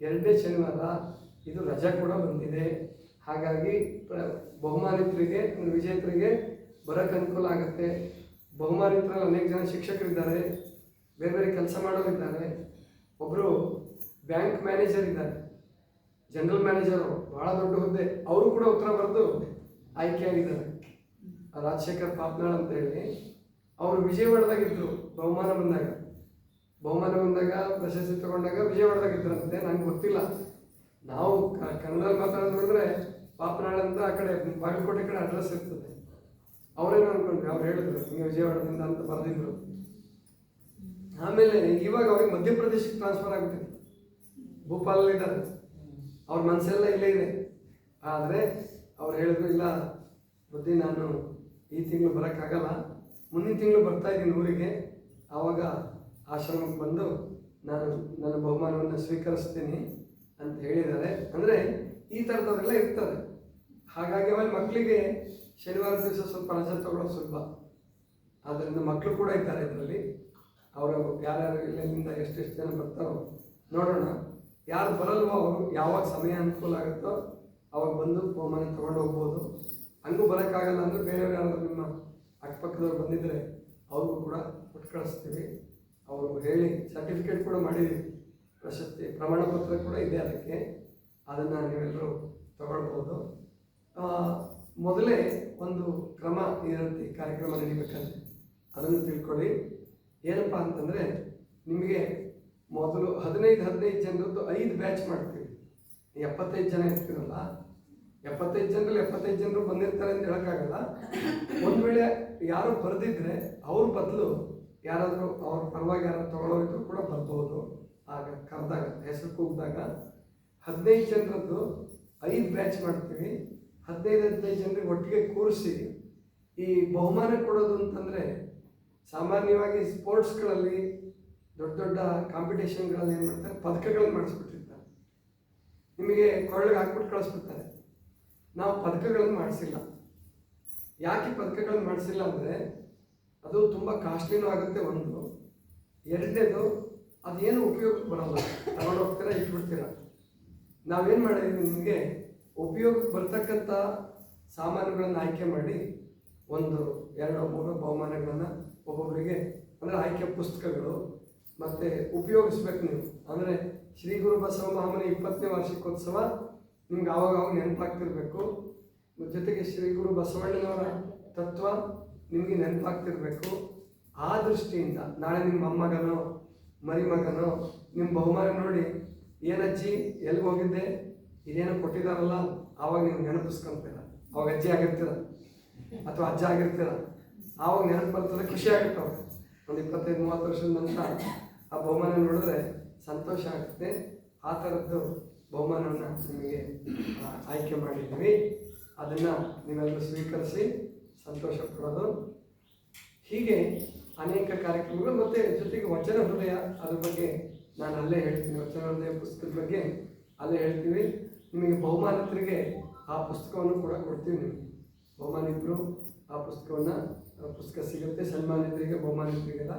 Speaker 1: ಎರಡನೇ ಶನಿವಾರ ಇದು ರಜೆ ಕೂಡ ಬಂದಿದೆ. ಹಾಗಾಗಿ ಬಹುಮಾನಿತರಿಗೆ ವಿಜೇತರಿಗೆ ಬರೋಕ್ಕೆ ಅನುಕೂಲ ಆಗುತ್ತೆ. ಬಹುಮಾನಿತರಲ್ಲಿ ಅನೇಕ ಜನ ಶಿಕ್ಷಕರಿದ್ದಾರೆ. ಬೇರೆ ಬೇರೆ ಕೆಲಸ ಮಾಡೋರಿದ್ದಾರೆ. ಒಬ್ಬರು ಬ್ಯಾಂಕ್ ಮ್ಯಾನೇಜರ್ ಇದ್ದಾರೆ. ಜನರಲ್ ಮ್ಯಾನೇಜರು ಬಹಳ ದೊಡ್ಡ ಹುದ್ದೆ. ಅವರು ಕೂಡ ಉತ್ತರ ಬರೆದು ಆಯ್ಕೆ ಆಗಿದ್ದಾರೆ. ರಾಜಶೇಖರ್ ಪಾಪ್ನಾಳ್ ಅಂತ ಹೇಳಿ, ಅವರು ವಿಜಯವಾಡದಾಗಿದ್ದರು ಬಹುಮಾನ ಬಂದಾಗ. ಬಹುಮಾನ ಬಂದಾಗ ಪ್ರಶಸ್ತಿ ತಗೊಂಡಾಗ ವಿಜಯವಾಡದಾಗಿದ್ದರಂತೆ ನಂಗೆ ಗೊತ್ತಿಲ್ಲ. ನಾವು ಕನ್ನಡದಲ್ಲಿ ಮಾತಾಡೋದು ನೋಡಿದ್ರೆ ಪಾಪನಾಳ್ ಅಂತ ಆ ಕಡೆ, ಬಾಗಲಕೋಟೆ ಕಡೆ ಅಡ್ರೆಸ್ ಇರ್ತದೆ. ಅವರೇನು ಅನ್ಕೊಂಡ್ವಿ ಅವ್ರು ಹೇಳಿದ್ರು ನೀವು ವಿಜಯವಾಡದಿಂದ ಅಂತ ಬರೆದಿದ್ರು. ಆಮೇಲೆ ಇವಾಗ ಅವ್ರಿಗೆ ಮಧ್ಯಪ್ರದೇಶಕ್ಕೆ ಟ್ರಾನ್ಸ್ಫರ್ ಆಗ್ಬಿಟ್ಟಿದೆ. ಭೋಪಾಲಲ್ಲಿ ಇದ್ದಾರೆ. ಅವ್ರ ಮನಸ್ಸೆಲ್ಲ ಇಲ್ಲೇ ಇದೆ. ಆದರೆ ಅವ್ರು ಹೇಳಿದ್ರು, ಇಲ್ಲ ಬುದ್ಧಿ, ನಾನು ಈ ತಿಂಗಳು ಬರೋಕ್ಕಾಗಲ್ಲ. ಮುಂದಿನ ತಿಂಗಳು ಬರ್ತಾ ಇದ್ದೀನಿ ಊರಿಗೆ. ಆವಾಗ ಆಶ್ರಮಕ್ಕೆ ಬಂದು ನಾನು ನನ್ನ ಬಹುಮಾನವನ್ನು ಸ್ವೀಕರಿಸ್ತೀನಿ ಅಂತ ಹೇಳಿದ್ದಾರೆ. ಅಂದರೆ ಈ ಥರದವರೆಲ್ಲ ಇರ್ತಾರೆ. ಹಾಗಾಗಿ ಆಮೇಲೆ ಮಕ್ಕಳಿಗೆ ಶನಿವಾರ ದಿವಸ ಸ್ವಲ್ಪ ರಜೆ ತಗೊಳ್ಳೋದು ಸುಲಭ. ಆದ್ದರಿಂದ ಮಕ್ಕಳು ಕೂಡ ಇದ್ದಾರೆ ಇದರಲ್ಲಿ. ಅವರು ಯಾರ್ಯಾರು ಎಲ್ಲೆಲ್ಲಿಂದ ಎಷ್ಟೆಷ್ಟು ಜನ ಬರ್ತಾರೋ ನೋಡೋಣ. ಯಾರು ಬರಲ್ವೋ ಅವರು ಯಾವಾಗ ಸಮಯ ಅನುಕೂಲ ಆಗುತ್ತೋ ಅವಾಗ ಬಂದು ಹೋಮನ ತೊಗೊಂಡು ಹೋಗ್ಬೋದು. ಹಂಗೂ ಬರೋಕ್ಕಾಗಲ್ಲ ಅಂದರೆ ಬೇರೆಯವ್ರು ಯಾರಾದ್ರೂ ನಿಮ್ಮ ಅಕ್ಕಪಕ್ಕದವ್ರು ಬಂದಿದ್ದರೆ ಅವ್ರಿಗೂ ಕೂಡ ಕೊಟ್ಟು ಕಳಿಸ್ತೀವಿ ಅವರು ಹೇಳಿ ಸರ್ಟಿಫಿಕೇಟ್ ಕೂಡ ಮಾಡಿದ್ದೀವಿ. ಪ್ರಶಸ್ತಿ, ಪ್ರಮಾಣ ಪತ್ರ ಕೂಡ ಇದೆ ಅದಕ್ಕೆ. ಅದನ್ನು ನೀವೆಲ್ಲರೂ ತಗೊಳ್ಬೋದು. ಮೊದಲೇ ಒಂದು ಕ್ರಮ ಇರುತ್ತೆ ಕಾರ್ಯಕ್ರಮ ನಡೀಬೇಕಂದ್ರೆ ಅದನ್ನು ತಿಳ್ಕೊಳ್ಳಿ. ಏನಪ್ಪ ಅಂತಂದರೆ ನಿಮಗೆ ಮೊದಲು ಹದಿನೈದು ಹದಿನೈದು ಜನರದ್ದು ಐದು ಬ್ಯಾಚ್ ಮಾಡ್ತೀವಿ. ಎಪ್ಪತ್ತೈದು ಜನ ಇರ್ತೀರಲ್ಲ, ಎಪ್ಪತ್ತೈದು ಜನರಲ್ಲಿ ಎಪ್ಪತ್ತೈದು ಜನರು ಬಂದಿರ್ತಾರೆ ಅಂತ ಹೇಳೋಕ್ಕಾಗಲ್ಲ. ಒಂದು ವೇಳೆ ಯಾರು ಬರೆದಿದ್ರೆ ಅವ್ರ ಬದಲು ಯಾರಾದರೂ ಅವ್ರ ಪರವಾಗಿ ಯಾರು ತಗೊಳ್ಳೋರಿದ್ರು ಕೂಡ ಬರ್ಬೋದು. ಆಗ ಕರೆದಾಗ, ಹೆಸರು ಕೂಗಿದಾಗ ಹದಿನೈದು ಜನರದ್ದು ಐದು ಬ್ಯಾಚ್ ಮಾಡ್ತೀವಿ. ಹದಿನೈದು ಹದಿನೈದು ಜನರಿಗೆ ಒಟ್ಟಿಗೆ ಕೂರಿಸಿ ಈ ಬಹುಮಾನ ಕೊಡೋದು ಅಂತಂದರೆ ಸಾಮಾನ್ಯವಾಗಿ ಸ್ಪೋರ್ಟ್ಸ್ಗಳಲ್ಲಿ ದೊಡ್ಡ ದೊಡ್ಡ ಕಾಂಪಿಟೇಷನ್ಗಳಲ್ಲಿ ಏನು ಮಾಡ್ತಾರೆ? ಪದಕಗಳನ್ನು ಮಾಡಿಸ್ಬಿಟ್ಟಿರ್ತಾರೆ. ನಿಮಗೆ ಕೊರಳಿಗೆ ಹಾಕ್ಬಿಟ್ಟು ಕಳಿಸ್ಬಿಡ್ತಾರೆ. ನಾವು ಪದಕಗಳನ್ನು ಮಾಡಿಸಿಲ್ಲ. ಯಾಕೆ ಪದಕಗಳನ್ನು ಮಾಡಿಸಿಲ್ಲ ಅಂದರೆ ಅದು ತುಂಬ ಕಾಸ್ಟ್ಲಿನೂ ಆಗುತ್ತೆ ಒಂದು. ಎರಡನೇದು, ಅದೇನು ಉಪಯೋಗಕ್ಕೆ ಬರೋಲ್ಲ. ತಗೊಂಡು ಹೋಗ್ತೀರಾ, ಇಟ್ಬಿಡ್ತೀರ. ನಾವೇನು ಮಾಡಿದ್ವಿ ನಿಮಗೆ? ಉಪಯೋಗಕ್ಕೆ ಬರ್ತಕ್ಕಂಥ ಸಾಮಾನುಗಳನ್ನು ಆಯ್ಕೆ ಮಾಡಿ ಒಂದು, ಎರಡು, ಮೂರು ಬಹುಮಾನಗಳನ್ನು ಒಬ್ಬೊಬ್ಬರಿಗೆ ಅಂದರೆ ಆಯ್ಕೆ ಪುಸ್ತಕಗಳು ಮತ್ತು ಉಪಯೋಗಿಸ್ಬೇಕು ನೀವು. ಅಂದರೆ ಶ್ರೀ ಗುರು ಬಸವ ಮಹಾಮನೆ ಇಪ್ಪತ್ತನೇ ವಾರ್ಷಿಕೋತ್ಸವ ನಿಮ್ಗೆ ಆವಾಗ ಅವಾಗ ನೆನಪಾಗ್ತಿರ್ಬೇಕು. ಜೊತೆಗೆ ಶ್ರೀ ಗುರು ಬಸವಣ್ಣನವರ ತತ್ವ ನಿಮಗೆ ನೆನಪಾಗ್ತಿರ್ಬೇಕು. ಆ ದೃಷ್ಟಿಯಿಂದ ನಾಳೆ ನಿಮ್ಮ ಮೊಮ್ಮಗನೋ ಮರಿಮಗನೋ, ನಿಮ್ಮ ಬಹುಮಾನ ನೋಡಿ ಏನಜ್ಜಿ ಎಲ್ಲಿ ಹೋಗಿದ್ದೆ? ಇದೇನೋ ಕೊಟ್ಟಿದ್ದಾರಲ್ಲ ಆವಾಗ ನೀವು ನೆನಪಿಸ್ಕೊಂತೀರ. ಅವಾಗ ಅಜ್ಜಿ ಆಗಿರ್ತೀರ. ಅಥವಾ ಅಜ್ಜ ಆಗಿರ್ತೀರ. ಆವಾಗ ನೆನಪು ಬರ್ತದೆ, ಖುಷಿ ಆಗುತ್ತೆ ಒಂದು ಇಪ್ಪತ್ತೈದು, ಮೂವತ್ತು ವರ್ಷದ ನಂತರ ಆ ಬಹುಮಾನ ನೋಡಿದ್ರೆ ಸಂತೋಷ ಆಗುತ್ತೆ. ಆ ಥರದ್ದು ಬಹುಮಾನವನ್ನು ನಿಮಗೆ ಆಯ್ಕೆ ಮಾಡಿದ್ದೀವಿ. ಅದನ್ನು ನೀವೆಲ್ಲರೂ ಸ್ವೀಕರಿಸಿ ಸಂತೋಷ ಪಡೋದು. ಹೀಗೆ ಅನೇಕ ಕಾರ್ಯಕ್ರಮಗಳು ಮತ್ತು ಜೊತೆಗೆ ವಚನ ಹೃದಯ, ಅದ್ರ ಬಗ್ಗೆ ನಾನು ಅಲ್ಲೇ ಹೇಳ್ತೀನಿ. ವಚನ ಹೃದಯ ಪುಸ್ತಕದ ಬಗ್ಗೆ ಅಲ್ಲೇ ಹೇಳ್ತೀವಿ. ನಿಮಗೆ ಬಹುಮಾನಿತರಿಗೆ ಆ ಪುಸ್ತಕವನ್ನು ಕೂಡ ಕೊಡ್ತೀವಿ ನಿಮಗೆ ಬಹುಮಾನಿತರು ಆ ಪುಸ್ತಕವನ್ನು ಪುಸ್ತಕ ಸಿಗುತ್ತೆ. ಸನ್ಮಾನಿತರಿಗೆ, ಬಹುಮಾನಿತರಿಗೆಲ್ಲ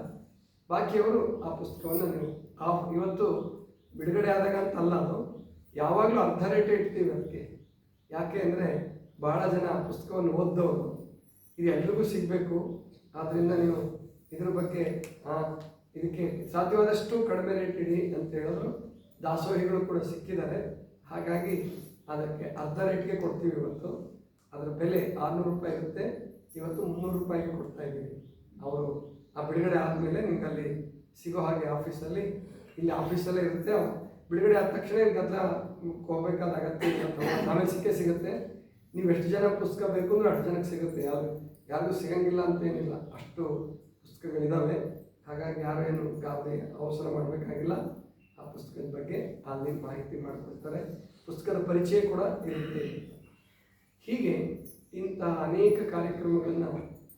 Speaker 1: ಬಾಕಿಯವರು ಆ ಪುಸ್ತಕವನ್ನು ನೀವು ಆ ಇವತ್ತು ಬಿಡುಗಡೆ ಆದಾಗ ಅಂತಲ್ಲ ಅದು. ಯಾವಾಗಲೂ ಅರ್ಧ ರೇಟೇ ಇಡ್ತೀವಿ ಅದಕ್ಕೆ. ಯಾಕೆ ಅಂದರೆ ಬಹಳ ಜನ ಪುಸ್ತಕವನ್ನು ಓದ್ದವರು. ಇದು ಎಲ್ರಿಗೂ ಸಿಗಬೇಕು. ಆದ್ದರಿಂದ ನೀವು ಇದ್ರ ಬಗ್ಗೆ ಇದಕ್ಕೆ ಸಾಧ್ಯವಾದಷ್ಟು ಕಡಿಮೆ ರೇಟ್ ಇಡಿ ಅಂತ ಹೇಳಿದ್ರು. ದಾಸೋಹಿಗಳು ಕೂಡ ಸಿಕ್ಕಿದ್ದಾರೆ. ಹಾಗಾಗಿ ಅದಕ್ಕೆ ಅರ್ಧ ರೇಟ್ಗೆ ಕೊಡ್ತೀವಿ ಇವತ್ತು. ಅದರ ಬೆಲೆ ಆರುನೂರು ರೂಪಾಯಿ ಇರುತ್ತೆ. ಇವತ್ತು ಮುನ್ನೂರು ರೂಪಾಯಿಗೆ ಕೊಡ್ತಾ ಇದ್ದೀವಿ. ಅವರು ಆ ಬಿಡುಗಡೆ ಆದಮೇಲೆ ನಿಮ್ಗೆ ಅಲ್ಲಿ ಸಿಗೋ ಹಾಗೆ ಆಫೀಸಲ್ಲಿ, ಇಲ್ಲಿ ಆಫೀಸಲ್ಲೇ ಇರುತ್ತೆ. ಬಿಡುಗಡೆ ಆದ ತಕ್ಷಣ ನಿಮ್ಗೆ ಹತ್ರ ಹೋಗ್ಬೇಕಾದ ಅಗತ್ಯ ಆಮೇಲೆ ಸಿಕ್ಕೇ ಸಿಗುತ್ತೆ. ನೀವು ಎಷ್ಟು ಜನ ಪುಸ್ತಕ ಬೇಕು ಅಂದ್ರೆ ಅಷ್ಟು ಜನಕ್ಕೆ ಸಿಗುತ್ತೆ. ಯಾರು, ಯಾರಿಗೂ ಸಿಗಂಗಿಲ್ಲ ಅಂತ ಏನಿಲ್ಲ. ಅಷ್ಟು ಪುಸ್ತಕಗಳಿದ್ದಾವೆ ಹಾಗಾಗಿ ಯಾರು ಏನು ಗಾಬರಿ ಅವಸರ ಮಾಡಬೇಕಾಗಿಲ್ಲ. ಆ ಪುಸ್ತಕದ ಬಗ್ಗೆ ಅಲ್ಲಿ ಮಾಹಿತಿ ಮಾಡಿಕೊಡ್ತಾರೆ. ಪುಸ್ತಕದ ಪರಿಚಯ ಕೂಡ ಇರುತ್ತೆ. ಹೀಗೆ ಇಂಥ ಅನೇಕ ಕಾರ್ಯಕ್ರಮಗಳನ್ನು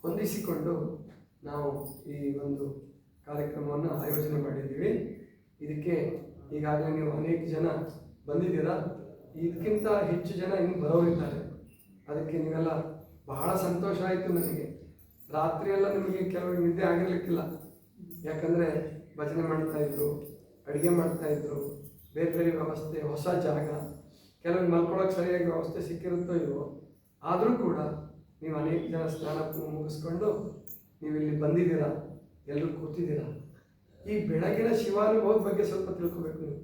Speaker 1: ಹೊಂದಿಸಿಕೊಂಡು ನಾವು ಈ ಒಂದು ಕಾರ್ಯಕ್ರಮವನ್ನು ಆಯೋಜನೆ ಮಾಡಿದ್ದೀವಿ. ಇದಕ್ಕೆ ಈಗಾಗಲೇ ನೀವು ಅನೇಕ ಜನ ಬಂದಿದ್ದೀರಾ? ಇದಕ್ಕಿಂತ ಹೆಚ್ಚು ಜನ ಇನ್ನು ಬರೋರಿದ್ದಾರೆ. ಅದಕ್ಕೆ ನೀವೆಲ್ಲ ಬಹಳ ಸಂತೋಷ ಆಯಿತು ನನಗೆ. ರಾತ್ರಿ ಎಲ್ಲ ನಿಮಗೆ ಕೆಲವು ನಿದ್ದೆ ಆಗಿರ್ಲಿಕ್ಕಿಲ್ಲ. ಯಾಕಂದರೆ ಭಜನೆ ಮಾಡ್ತಾ ಇದ್ರು, ಅಡುಗೆ ಮಾಡ್ತಾಯಿದ್ರು ಬೇರೆ ಬೇರೆ ವ್ಯವಸ್ಥೆ, ಹೊಸ ಜಾಗ ಕೆಲವೊಂದು ಮಲ್ಕೊಳ್ಳೋಕೆ ಸರಿಯಾಗಿ ವ್ಯವಸ್ಥೆ ಸಿಕ್ಕಿರುತ್ತೋ ಇವೋ ಆದರೂ ಕೂಡ ನೀವು ಅನೇಕ ಜನ ಸ್ನಾನ ಮುಗಿಸ್ಕೊಂಡು ನೀವು ಇಲ್ಲಿ ಬಂದಿದ್ದೀರಾ? ಎಲ್ಲರೂ ಕೂತಿದ್ದೀರಾ? ಈ ಬೆಳಗಿನ ಶಿವಾನುಭವದ ಬಗ್ಗೆ ಸ್ವಲ್ಪ ತಿಳ್ಕೊಬೇಕು ನೀವು.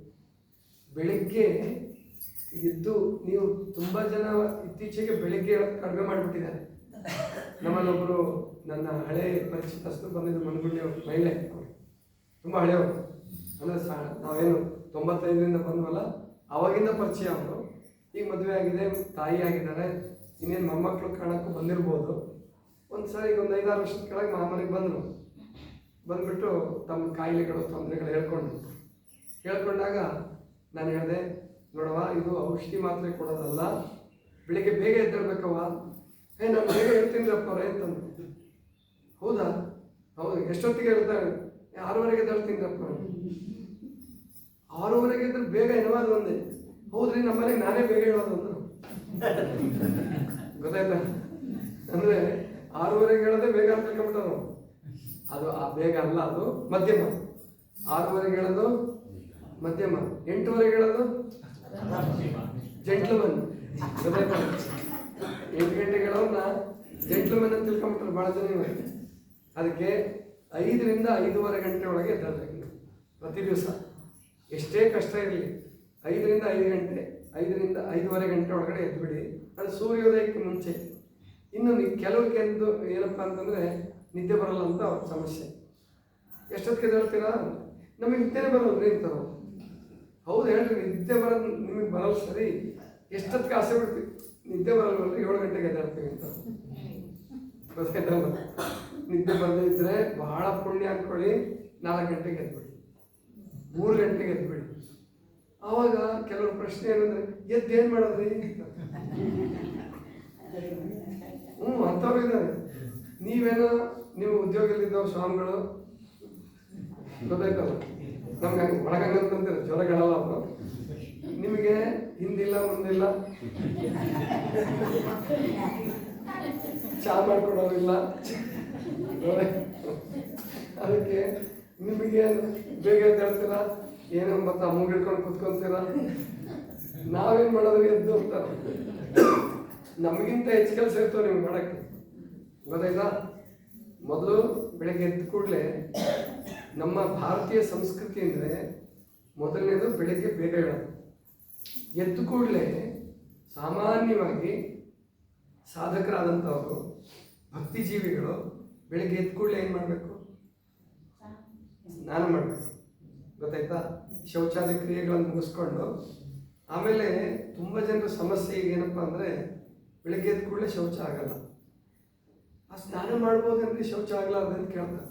Speaker 1: ಬೆಳಿಗ್ಗೆ ಎದ್ದು ನೀವು ತುಂಬ ಜನ ಇತ್ತೀಚೆಗೆ ಬೆಳಿಗ್ಗೆ ಕಡಿಮೆ ಮಾಡಿಬಿಟ್ಟಿದ್ದಾರೆ. ನಮ್ಮಲ್ಲೊಬ್ಬರು ನನ್ನ ಹಳೆ ಪರಿಚಿತಸ್ತು ಬಂದಿದ್ದು ಮನಗುಂಡಿ ಮಹಿಳೆ. ತುಂಬ ಹಳೆಯವರು ಅಂದರೆ ಸಾ, ನಾವೇನು ತೊಂಬತ್ತೈದರಿಂದ ಬಂದ್ವಲ್ಲ, ಅವಾಗಿಂದ ಪರಿಚಯ ಅವರು. ಈಗ ಮದುವೆ ಆಗಿದೆ, ತಾಯಿ ಆಗಿದ್ದಾರೆ. ಇನ್ನೇನು ಮೊಮ್ಮಕ್ಕಳು ಕಾಣಕ್ಕೂ ಬಂದಿರ್ಬೋದು. ಒಂದು ಸರಿ ಒಂದು ಐದಾರು ವರ್ಷದ ಕೆಳಗೆ ಮಾಮನೆಗೆ ಬಂದರು. ಬಂದುಬಿಟ್ಟು ತಮ್ಮ ಕಾಯಿಲೆಗಳು ತೊಂದರೆಗಳು ಹೇಳ್ಕೊಂಡು. ಹೇಳ್ಕೊಂಡಾಗ ನಾನು ಹೇಳಿದೆ ನೋಡವ್ವ ಇದು ಔಷಧಿ ಮಾತ್ರೆ ಕೊಡೋದಲ್ಲ. ಬೆಳಿಗ್ಗೆ ಬೇಗ ಎದ್ದೇಳ್ಬೇಕವ್ವ. ಏ ನಾನು ಬೇಗ ಹೇಳ್ತೀನಿ ಅಪ್ಪವ್ರೆ ಅಂತಂದು. ಹೌದಾ? ಹೌದು ಎಷ್ಟೊತ್ತಿಗೆ ಹೇಳ್ತಾರೆ? "ಏ, ಆರೂವರೆಗೆ ಎದ್ದೇಳ್ತೀನಿ ಅಪ್ಪ ಆರೂವರೆಗೆ ಇದ್ರೆ ಬೇಗ ಏನವಾದ ಒಂದೇ. ಹೌದ್ರಿ ನಮ್ಮನೆಗೆ ನಾನೇ ಬೇಗ ಹೇಳೋದು ಅಂದರು. ಗೊತ್ತಾಯ್ತಾ? ಅಂದ್ರೆ ಆರೂವರೆಗೆ ಹೇಳದೆ ಬೇಗ ಅಂತ ತಿಳ್ಕೊಂಬಿಟ್ಟರು ಅದು ಆ ಬೇಗ ಅಲ್ಲ ಅದು ಮಧ್ಯಮ. ಆರೂವರೆಗೆ ಹೇಳೋದು ಮಧ್ಯಮ. ಎಂಟೂವರೆಗೆ ಹೇಳೋದು ಜೆಂಟ್ಲಮನ್. ಎಂಟು ಗಂಟೆಗೆ ಹೇಳೋನ್ನ ಜೆಂಟ್ಲಮನ್ ಅಂತ ತಿಳ್ಕೊಂಬಿಟ್ರು ಭಾಳ ಜನ ಅದಕ್ಕೆ ಐದರಿಂದ ಐದೂವರೆ ಗಂಟೆ ಒಳಗೆ ಎದ್ದೇಳ್ಬೇಕು ಪ್ರತಿ ದಿವಸ. ಎಷ್ಟೇ ಕಷ್ಟ ಇರಲಿ. ಐದರಿಂದ ಐದು ಗಂಟೆ, ಐದರಿಂದ ಐದೂವರೆ ಗಂಟೆ ಒಳಗಡೆ ಎದ್ದುಬಿಡಿ ಅದು ಸೂರ್ಯೋದಯಕ್ಕೆ ಮುಂಚೆ. ಇನ್ನು ಕೆಲವ್ರಿಗೆ ಎಂದು ಏನಪ್ಪ ಅಂತಂದರೆ ನಿದ್ದೆ ಬರಲ್ಲ ಅಂತ ಅವ್ರ ಸಮಸ್ಯೆ. ಎಷ್ಟೊತ್ತಿಗೆ ಎದ್ದೇಳ್ತೀರಾ? ನಮಗೆ ನಿದ್ದೆನೇ ಬರೋದು ಇರ್ತಾವೆ ಹೌದು, ಹೇಳ್ರಿ, ನಿದ್ದೆ ಬರೋದು ನಿಮಗೆ ಬರಲ್ಲ ಸರಿ. ಎಷ್ಟೊತ್ತಿಗೆ ಆಸೆ ಬಿಡ್ತೀವಿ ನಿದ್ದೆ ಬರಲ್ವಲ್ರಿ ಏಳು ಗಂಟೆಗೆ ಎದ್ದೇಳ್ತೀವಿ ಅಂತ. ಗೊತ್ತಾಯ್ತಲ್ಲ ನಿದ್ದೆ ಬರದೇ ಇದ್ರೆ ಬಹಳ ಪುಣ್ಯ ಅಂದ್ಕೊಳ್ಳಿ, ನಾಲ್ಕು ಗಂಟೆಗೆ ಎದ್ಬಿಡಿ. ಮೂರು ಗಂಟೆಗೆ ಎದ್ಬಿಡಿ. ಆವಾಗ ಕೆಲವರು ಪ್ರಶ್ನೆ ಏನಂದ್ರೆ, ಎದ್ದು ಏನು ಮಾಡೋದ್ರಿ? ಹ್ಞೂ ಅಂಥವ್ರು ಇದ್ದಾರೆ ನೀವೇನೋ ನೀವು ಉದ್ಯೋಗದಲ್ಲಿದ್ದವ್ರು ಸ್ವಾಮಿಗಳು ಗೊತ್ತಾಯ್ತಲ್ಲ? ನಮ್ಗೆ ಹಂಗೆ ಒಳಗಂಗಂತಂತಾರೆ ಜ್ವರಗಳಲ್ಲ ಅವರು ನಿಮಗೆ ಹಿಂದಿಲ್ಲ, ಮುಂದಿಲ್ಲ. ಚಾ ಮಾಡ್ಕೊಡೋದಿಲ್ಲ. ಅದಕ್ಕೆ ನಿಮಗೆ ಬೇಗ ಹೇಳ್ತೀರ ಏನೋ ಮತ್ತೆ ಮುಂಗಿಡ್ಕೊಂಡು ಕುತ್ಕೊಂತೀರ? ನಾವೇನು ನಾವೇನ್ ಮಾಡೋದು? ಎದ್ದು ಅಂತಾರ ನಮಗಿಂತ ಹೆಚ್ಚು ಕೆಲಸ ಇರ್ತವೆ ನಿಮ್ಗೆ ಮಾಡಕ್ಕೆ. ಗೊತ್ತಾಯ್ತಾ? ಮೊದಲು ಬೆಳಗ್ಗೆ ಎದ್ದ ಕೂಡಲೇ ನಮ್ಮ ಭಾರತೀಯ ಸಂಸ್ಕೃತಿ ಅಂದರೆ ಮೊದಲನೇದು ಬೆಳಗ್ಗೆ ಬೇಗ ಹೇಳೋದು ಎದ್ದ ಕೂಡಲೇ ಸಾಮಾನ್ಯವಾಗಿ ಸಾಧಕರಾದಂಥವರು ಭಕ್ತಿ ಜೀವಿಗಳು ಬೆಳಗ್ಗೆ ಎದ್ದ ಕೂಡಲೇ ಏನು ಮಾಡಬೇಕು? ಸ್ನಾನ ಮಾಡಬೇಕು. ಗೊತ್ತಾಯ್ತಾ? ಶೌಚಾಲಯ ಕ್ರಿಯೆಗಳನ್ನು ಮುಗಿಸ್ಕೊಂಡು ಆಮೇಲೆ ತುಂಬ ಜನರ ಸಮಸ್ಯೆ ಈಗ ಏನಪ್ಪ ಅಂದರೆ ಬೆಳಗ್ಗೆ ಎದ್ದ ಕೂಡಲೇ ಶೌಚ ಆಗಲ್ಲ. ಆ ಸ್ನಾನ ಮಾಡ್ಬೋದಂದ್ರೆ ಶೌಚ ಆಗಲ್ಲ ಅಂತ ಕೇಳ್ತಾರೆ.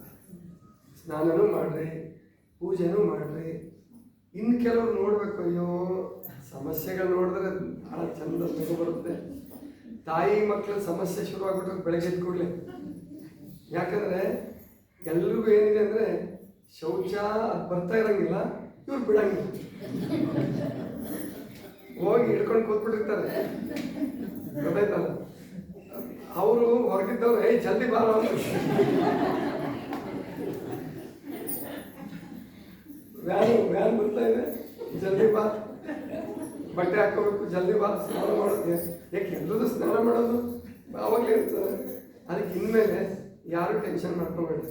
Speaker 1: ಸ್ನಾನನೂ ಮಾಡ್ರಿ, ಪೂಜೆನೂ ಮಾಡ್ರಿ. ಇನ್ನು ಕೆಲವ್ರು ನೋಡ್ಬೇಕು, ಅಯ್ಯೋ, ಸಮಸ್ಯೆಗಳು ನೋಡಿದ್ರೆ ಭಾಳ ಚಂದ ಬರುತ್ತೆ. ತಾಯಿ ಮಕ್ಕಳ ಸಮಸ್ಯೆ ಶುರುವಾಗ್ಬಿಟ್ಟು ಬೆಳಗ್ಗೆ ಎದ್ದ ಕೂಡಲೇ. ಯಾಕಂದ್ರೆ ಎಲ್ರಿಗೂ ಏನಿದೆ ಅಂದ್ರೆ ಶೌಚ ಅದು ಬರ್ತಾ ಇರಂಗಿಲ್ಲ, ಇವ್ರು ಬಿಡಂಗಿಲ್ಲ. ಹೋಗಿ ಹಿಡ್ಕೊಂಡು ಕೂತ್ಬಿಟ್ಟಿರ್ತಾರೆ. ಗೊತ್ತಾಯ್ತಲ್ಲ ಅವರು ಹೊರಗಿದ್ದವ್ರು, ಏಯ್, ಜಲ್ದಿ ಬಾರೋ ವ್ಯಾನ್ ವ್ಯಾನ್ ಬರ್ತಾ ಇದೆ. ಜಲ್ದಿ ಬಾ. ಬಟ್ಟೆ ಹಾಕೋಬೇಕು ಜಲ್ದಿ ಬಾ. ಸ್ನಾನ ಮಾಡೋದು. ಯಾಕೆ ಎಲ್ಲರೂ ಸ್ನಾನ ಮಾಡೋದು? ಅವಾಗಲೇ ಇರ್ತದೆ ಅದಕ್ಕೆ ಇನ್ಮೇಲೆ ಯಾರು ಟೆನ್ಷನ್ ಮಾಡ್ಕೊಬೇಡಿ.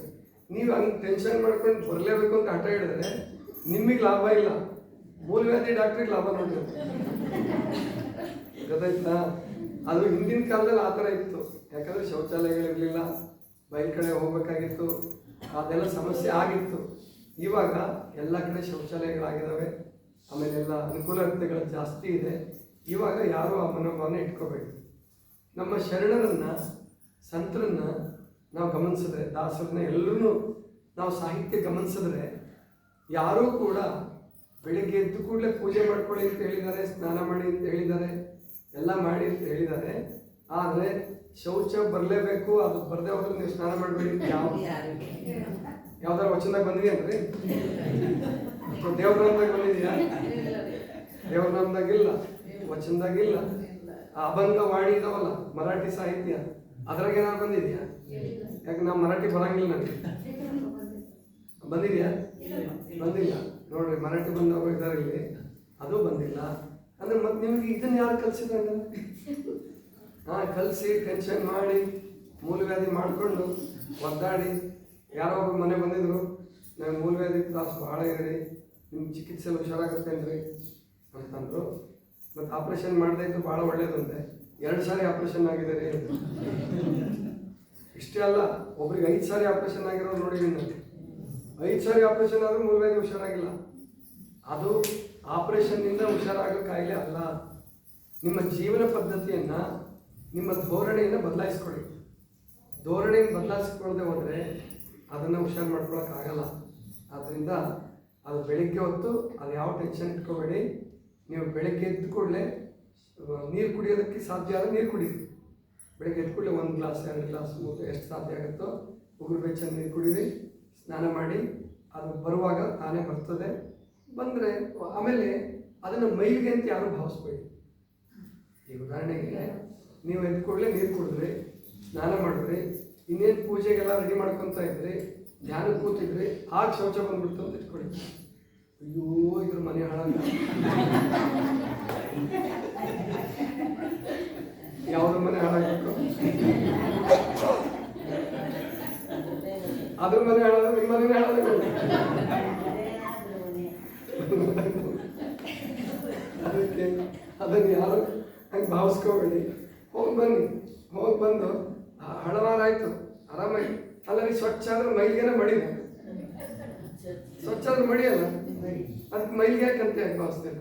Speaker 1: ನೀವು ಹಂಗೆ ಟೆನ್ಷನ್ ಮಾಡ್ಕೊಂಡು ಬರಲೇಬೇಕು ಅಂತ ಆಟ ಹೇಳಿದ್ರೆ ನಿಮಗೆ ಲಾಭ ಇಲ್ಲ. ಮೂಲವ್ಯಾಧಿ ಡಾಕ್ಟ್ರಿಗೆ ಲಾಭ ನೋಡಿದ್ರೆ ಗೊತ್ತಾಯ್ತಾ? ಅದು ಹಿಂದಿನ ಕಾಲದಲ್ಲಿ ಆ ಥರ ಇತ್ತು. ಯಾಕಂದರೆ ಶೌಚಾಲಯಗಳಿರಲಿಲ್ಲ ಬೈಲ್ ಕಡೆ ಹೋಗಬೇಕಾಗಿತ್ತು, ಅದೆಲ್ಲ ಸಮಸ್ಯೆ ಆಗಿತ್ತು. ಇವಾಗ ಎಲ್ಲ ಕಡೆ ಶೌಚಾಲಯಗಳಾಗಿದ್ದಾವೆ ಆಮೇಲೆ ಎಲ್ಲ ಅನುಕೂಲತೆಗಳು ಜಾಸ್ತಿ ಇದೆ. ಇವಾಗ ಯಾರೂ ಆ ಮನೋಭಾವನೆ ಇಟ್ಕೋಬೇಕು ನಮ್ಮ ಶರಣರನ್ನು, ಸಂತರನ್ನು ನಾವು ಗಮನಿಸಿದ್ರೆ, ದಾಸರನ್ನ ಎಲ್ಲರೂ ನಾವು ಸಾಹಿತ್ಯ ಗಮನಿಸಿದ್ರೆ, ಯಾರೂ ಕೂಡ ಬೆಳಿಗ್ಗೆ ಎದ್ದು ಕೂಡಲೇ ಪೂಜೆ ಮಾಡ್ಕೊಳ್ಳಿ ಅಂತ ಹೇಳಿದ್ದಾರೆ, ಸ್ನಾನ ಮಾಡಿ ಅಂತ ಹೇಳಿದ್ದಾರೆ. ಎಲ್ಲ ಮಾಡಿ ಅಂತ ಹೇಳಿದ್ದಾರೆ. ಆದರೆ ಶೌಚ ಬರಲೇಬೇಕು, ಅದು ಬರದೇ ಹೋದ್ರೆ ನೀವು ಸ್ನಾನ ಮಾಡಬೇಡಿ ಯಾವ ಯಾವ್ದಾರ ವಚನದಾಗ ಬಂದಿದೆಯನ್ರಿ ದೇವ್ರ ನಾಮದಾಗ ಬಂದಿದೆಯಾ? ದೇವ್ರ ವಚನದಾಗಿಲ್ಲ ಆ ಅಭಂಗ ವಾಣಿ ಇದಾವಲ್ಲ ಮರಾಠಿ ಸಾಹಿತ್ಯ, ಅದ್ರಾಗ ಏನಾದ್ರು ಬಂದಿದ್ಯಾ? ಯಾಕೆ ನಾವು ಮರಾಠಿ ಬರಂಗಿಲ್ಲ ನನಗೆ ಬಂದಿದ್ಯಾ? ಬಂದಿಲ್ಲ. ನೋಡ್ರಿ, ಮರಾಠಿ ಬಂದವರು ಇದ್ದಾರೆ ಇಲ್ಲಿ. ಅದು ಬಂದಿಲ್ಲ. ಅಂದ್ರೆ ಮತ್ತೆ ನಿಮಗೆ ಇದನ್ನ ಯಾರು ಕಲ್ಸಿದಂಗ? ಹಾ, ಕಲಿಸಿ, ಟೆನ್ಷನ್ ಮಾಡಿ, ಮೂಲವ್ಯಾಧಿ ಮಾಡಿಕೊಂಡು ಒದ್ದಾಡಿ. ಯಾರೋ ಒಬ್ರು ಮನೆ ಬಂದಿದ್ರು, ನಂಗೆ ಮೂಲವ್ಯಾಧಿ ತ್ರಾಸು ಭಾಳ ಇದೆ ನಿಮ್ಮ ಚಿಕಿತ್ಸೆ ಹುಷಾರಾಗುತ್ತೇನ್ರಿ ಅಂತಂದ್ರು ಮತ್ತು ಆಪ್ರೇಷನ್ ಮಾಡದೇ ಇದ್ದು ಭಾಳ ಒಳ್ಳೇದಂತೆ. ಎರಡು ಸಾರಿ ಆಪ್ರೇಷನ್ ಆಗಿದೆ ರೀ ಇಷ್ಟೇ ಅಲ್ಲ, ಒಬ್ರಿಗೆ ಐದು ಸಾರಿ ಆಪ್ರೇಷನ್ ಆಗಿರೋ ನಾನು ಐದು ಸಾರಿ ಆಪ್ರೇಷನ್ ಆದ್ರೂ ಮೂಲವ್ಯಾಧಿ ಹುಷಾರಾಗಿಲ್ಲ. ಅದು ಆಪರೇಷನ್ನಿಂದ ಹುಷಾರಾಗೋ ಕಾಯಿಲೆ ಅಲ್ಲ. ನಿಮ್ಮ ಜೀವನ ಪದ್ಧತಿಯನ್ನ, ನಿಮ್ಮ ಧೋರಣೆಯನ್ನು ಬದಲಾಯಿಸ್ಕೊಳ್ಳಿ ಧೋರಣೆಯನ್ನು ಬದಲಾಯಿಸ್ಕೊಳ್ಳದೆ ಹೋದರೆ ಅದನ್ನು ಹುಷಾರು ಮಾಡ್ಕೊಳಕ್ಕಾಗಲ್ಲ ಆದ್ದರಿಂದ ಅದು ಬೆಳಿಗ್ಗೆ ಹೊತ್ತು ಅದು ಯಾವ ಟೆನ್ಷನ್ ಇಟ್ಕೋಬೇಡಿ. ನೀವು ಬೆಳಿಗ್ಗೆ ಎದ್ದ ಕೂಡಲೇ ನೀರು ಕುಡಿಯೋದಕ್ಕೆ ಸಾಧ್ಯ ಆದರೆ ನೀರು ಕುಡೀರಿ ಬೆಳಿಗ್ಗೆ ಎದ್ದ ಕೂಡಲೇ ಒಂದು ಗ್ಲಾಸ್, ಎರಡು ಗ್ಲಾಸ್ ಮೂರು ಎಷ್ಟು ಸಾಧ್ಯ ಆಗುತ್ತೋ ಉಗುರು ಬೆಚ್ಚ ನೀರು ಕುಡೀರಿ, ಸ್ನಾನ ಮಾಡಿ. ಅದು ಬರುವಾಗ ತಾನೇ ಬರ್ತದೆ. ಬಂದರೆ ಆಮೇಲೆ ಅದನ್ನು ಮೈಲಿಗೆ ಅಂತ ಯಾರು ಭಾವಿಸ್ಬೇಡಿ. ಈಗ ಉದಾಹರಣೆಗೆ ನೀವು ಎದ್ದ ಕೂಡಲೇ ನೀರು ಕುಡಿದ್ರಿ, ಸ್ನಾನ ಮಾಡಿದ್ರಿ, ಇನ್ನೇನು ಪೂಜೆಗೆಲ್ಲ ರೆಡಿ ಮಾಡ್ಕೊತಾ ಇದ್ರಿ ಧ್ಯಾನ ಕೂತಿದ್ರೆ ಆಗ ಶೌಚ ಬಂದ್ಬಿಡ್ತು ಅಂತ ಇಟ್ಕೊಳ್ಳಿ. ಅಯ್ಯೋ, ಇದ್ರ ಮನೆ ಹಾಳಾಗ. ಯಾವ್ದ ಮನೆ ಹಾಳಾಗಬೇಕು? ಅದ್ರ ಮನೆ ಹಾಳಾದ್ರೆ ನಿಮ್ಮ ಮನೆ ಹಾಳಾಗಬೇಕು ಅದಕ್ಕೆ ಅದನ್ನು ಯಾರು ಹಂಗೆ ಭಾವಿಸ್ಕೋಬೇಡಿ ಹೋಗಿ ಬನ್ನಿ ಹೋಗಿ ಬಂದು ಹ- ಹಳವಾರ ಆಯ್ತು ಆರಾಮಾಗಿ ಅಲ್ಲ ನೀ ಸ್ವಚ್ಛ ಆದ್ರೆ ಮೈಲಿಗೆನ ಮಡಿಬೇಕು ಸ್ವಚ್ಛ ಆದ್ರೆ ಮಡಿಯಲ್ಲ? ಅದಕ್ಕೆ ಮೈಲಿಗೆ ಯಾಕಂತ ಯಾಕೆ ಭಾವಿಸ್ತೀರ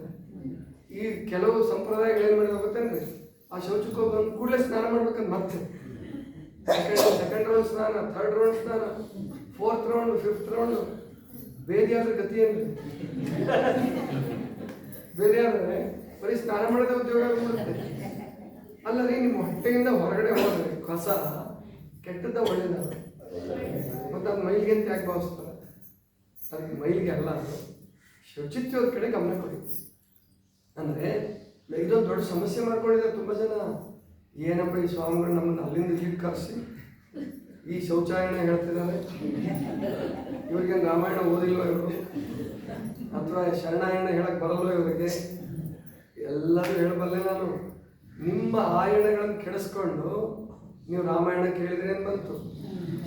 Speaker 1: ಈ ಕೆಲವು ಸಂಪ್ರದಾಯಗಳು ಏನು ಗೊತ್ತೇನ್ರಿ? ಆ ಶೌಚಕ್ಕೆ ಬಂದು ಕೂಡಲೇ ಸ್ನಾನ ಮಾಡ್ಬೇಕಂತ ಮತ್ತೆ. ಸೆಕೆಂಡ್ ರೌಂಡ್ ಸ್ನಾನ ಥರ್ಡ್ ರೌಂಡ್ ಸ್ನಾನ ಫೋರ್ತ್ ರೌಂಡ್ ಫಿಫ್ತ್ ರೌಂಡ್ ಬೇರೆ ಗತಿ ಏನು ಬೇರೆ ಆದರೆ ಬರೀ ಸ್ನಾನ ಮಾಡಿದ ಉದ್ಯೋಗ ಆಗ್ಬಿಡುತ್ತೆ ಅಲ್ಲ ರೀ ನಿಮ್ಮ ಹೊಟ್ಟೆಯಿಂದ ಹೊರಗಡೆ ಹೋದ್ರೆ ಕಸ ಕೆಟ್ಟದ ಒಳ್ಳೇದ ಮತ್ತೆ ಅದು ಮೈಲಿಗೆ ಅಂತ ಯಾಕೆ ಭಾವಿಸ್ತಾರೆ ಅದಕ್ಕೆ ಮೈಲಿಗೆ ಅಲ್ಲ ಅದು. ಶುಚಿತ್ವದ ಕಡೆ ಗಮನ ಕೊಡಿ. ಅಂದರೆ ಇದೊಂದು ದೊಡ್ಡ ಸಮಸ್ಯೆ ಮಾಡ್ಕೊಂಡಿದ್ದಾರೆ ತುಂಬ ಜನ. ಏನಪ್ಪ ಈ ಸ್ವಾಮಿಗಳು ನಮ್ಮನ್ನು ಅಲ್ಲಿಂದ ಇಲ್ಲಿಗೆ ಕರೆಸಿ? ಈ ಶೌಚಾಲಯನ ಹೇಳ್ತಿದ್ದಾರೆ. ಇವರಿಗೆ ರಾಮಾಯಣ ಓದಿಲ್ವ ಇವರು? ಅಥವಾ ಶರಣಾಯಣ ಹೇಳಕ್ಕೆ ಬರಲ್ಲ ಇವರಿಗೆ? ಎಲ್ಲರೂ ಹೇಳಬಲ್ಲೆ ನಾನು. ನಿಮ್ಮ ಆಯಣಗಳನ್ನು ಕೆಡಿಸ್ಕೊಂಡು ನೀವು ರಾಮಾಯಣ ಕೇಳಿದ್ರೆ ಏನು ಬಂತು?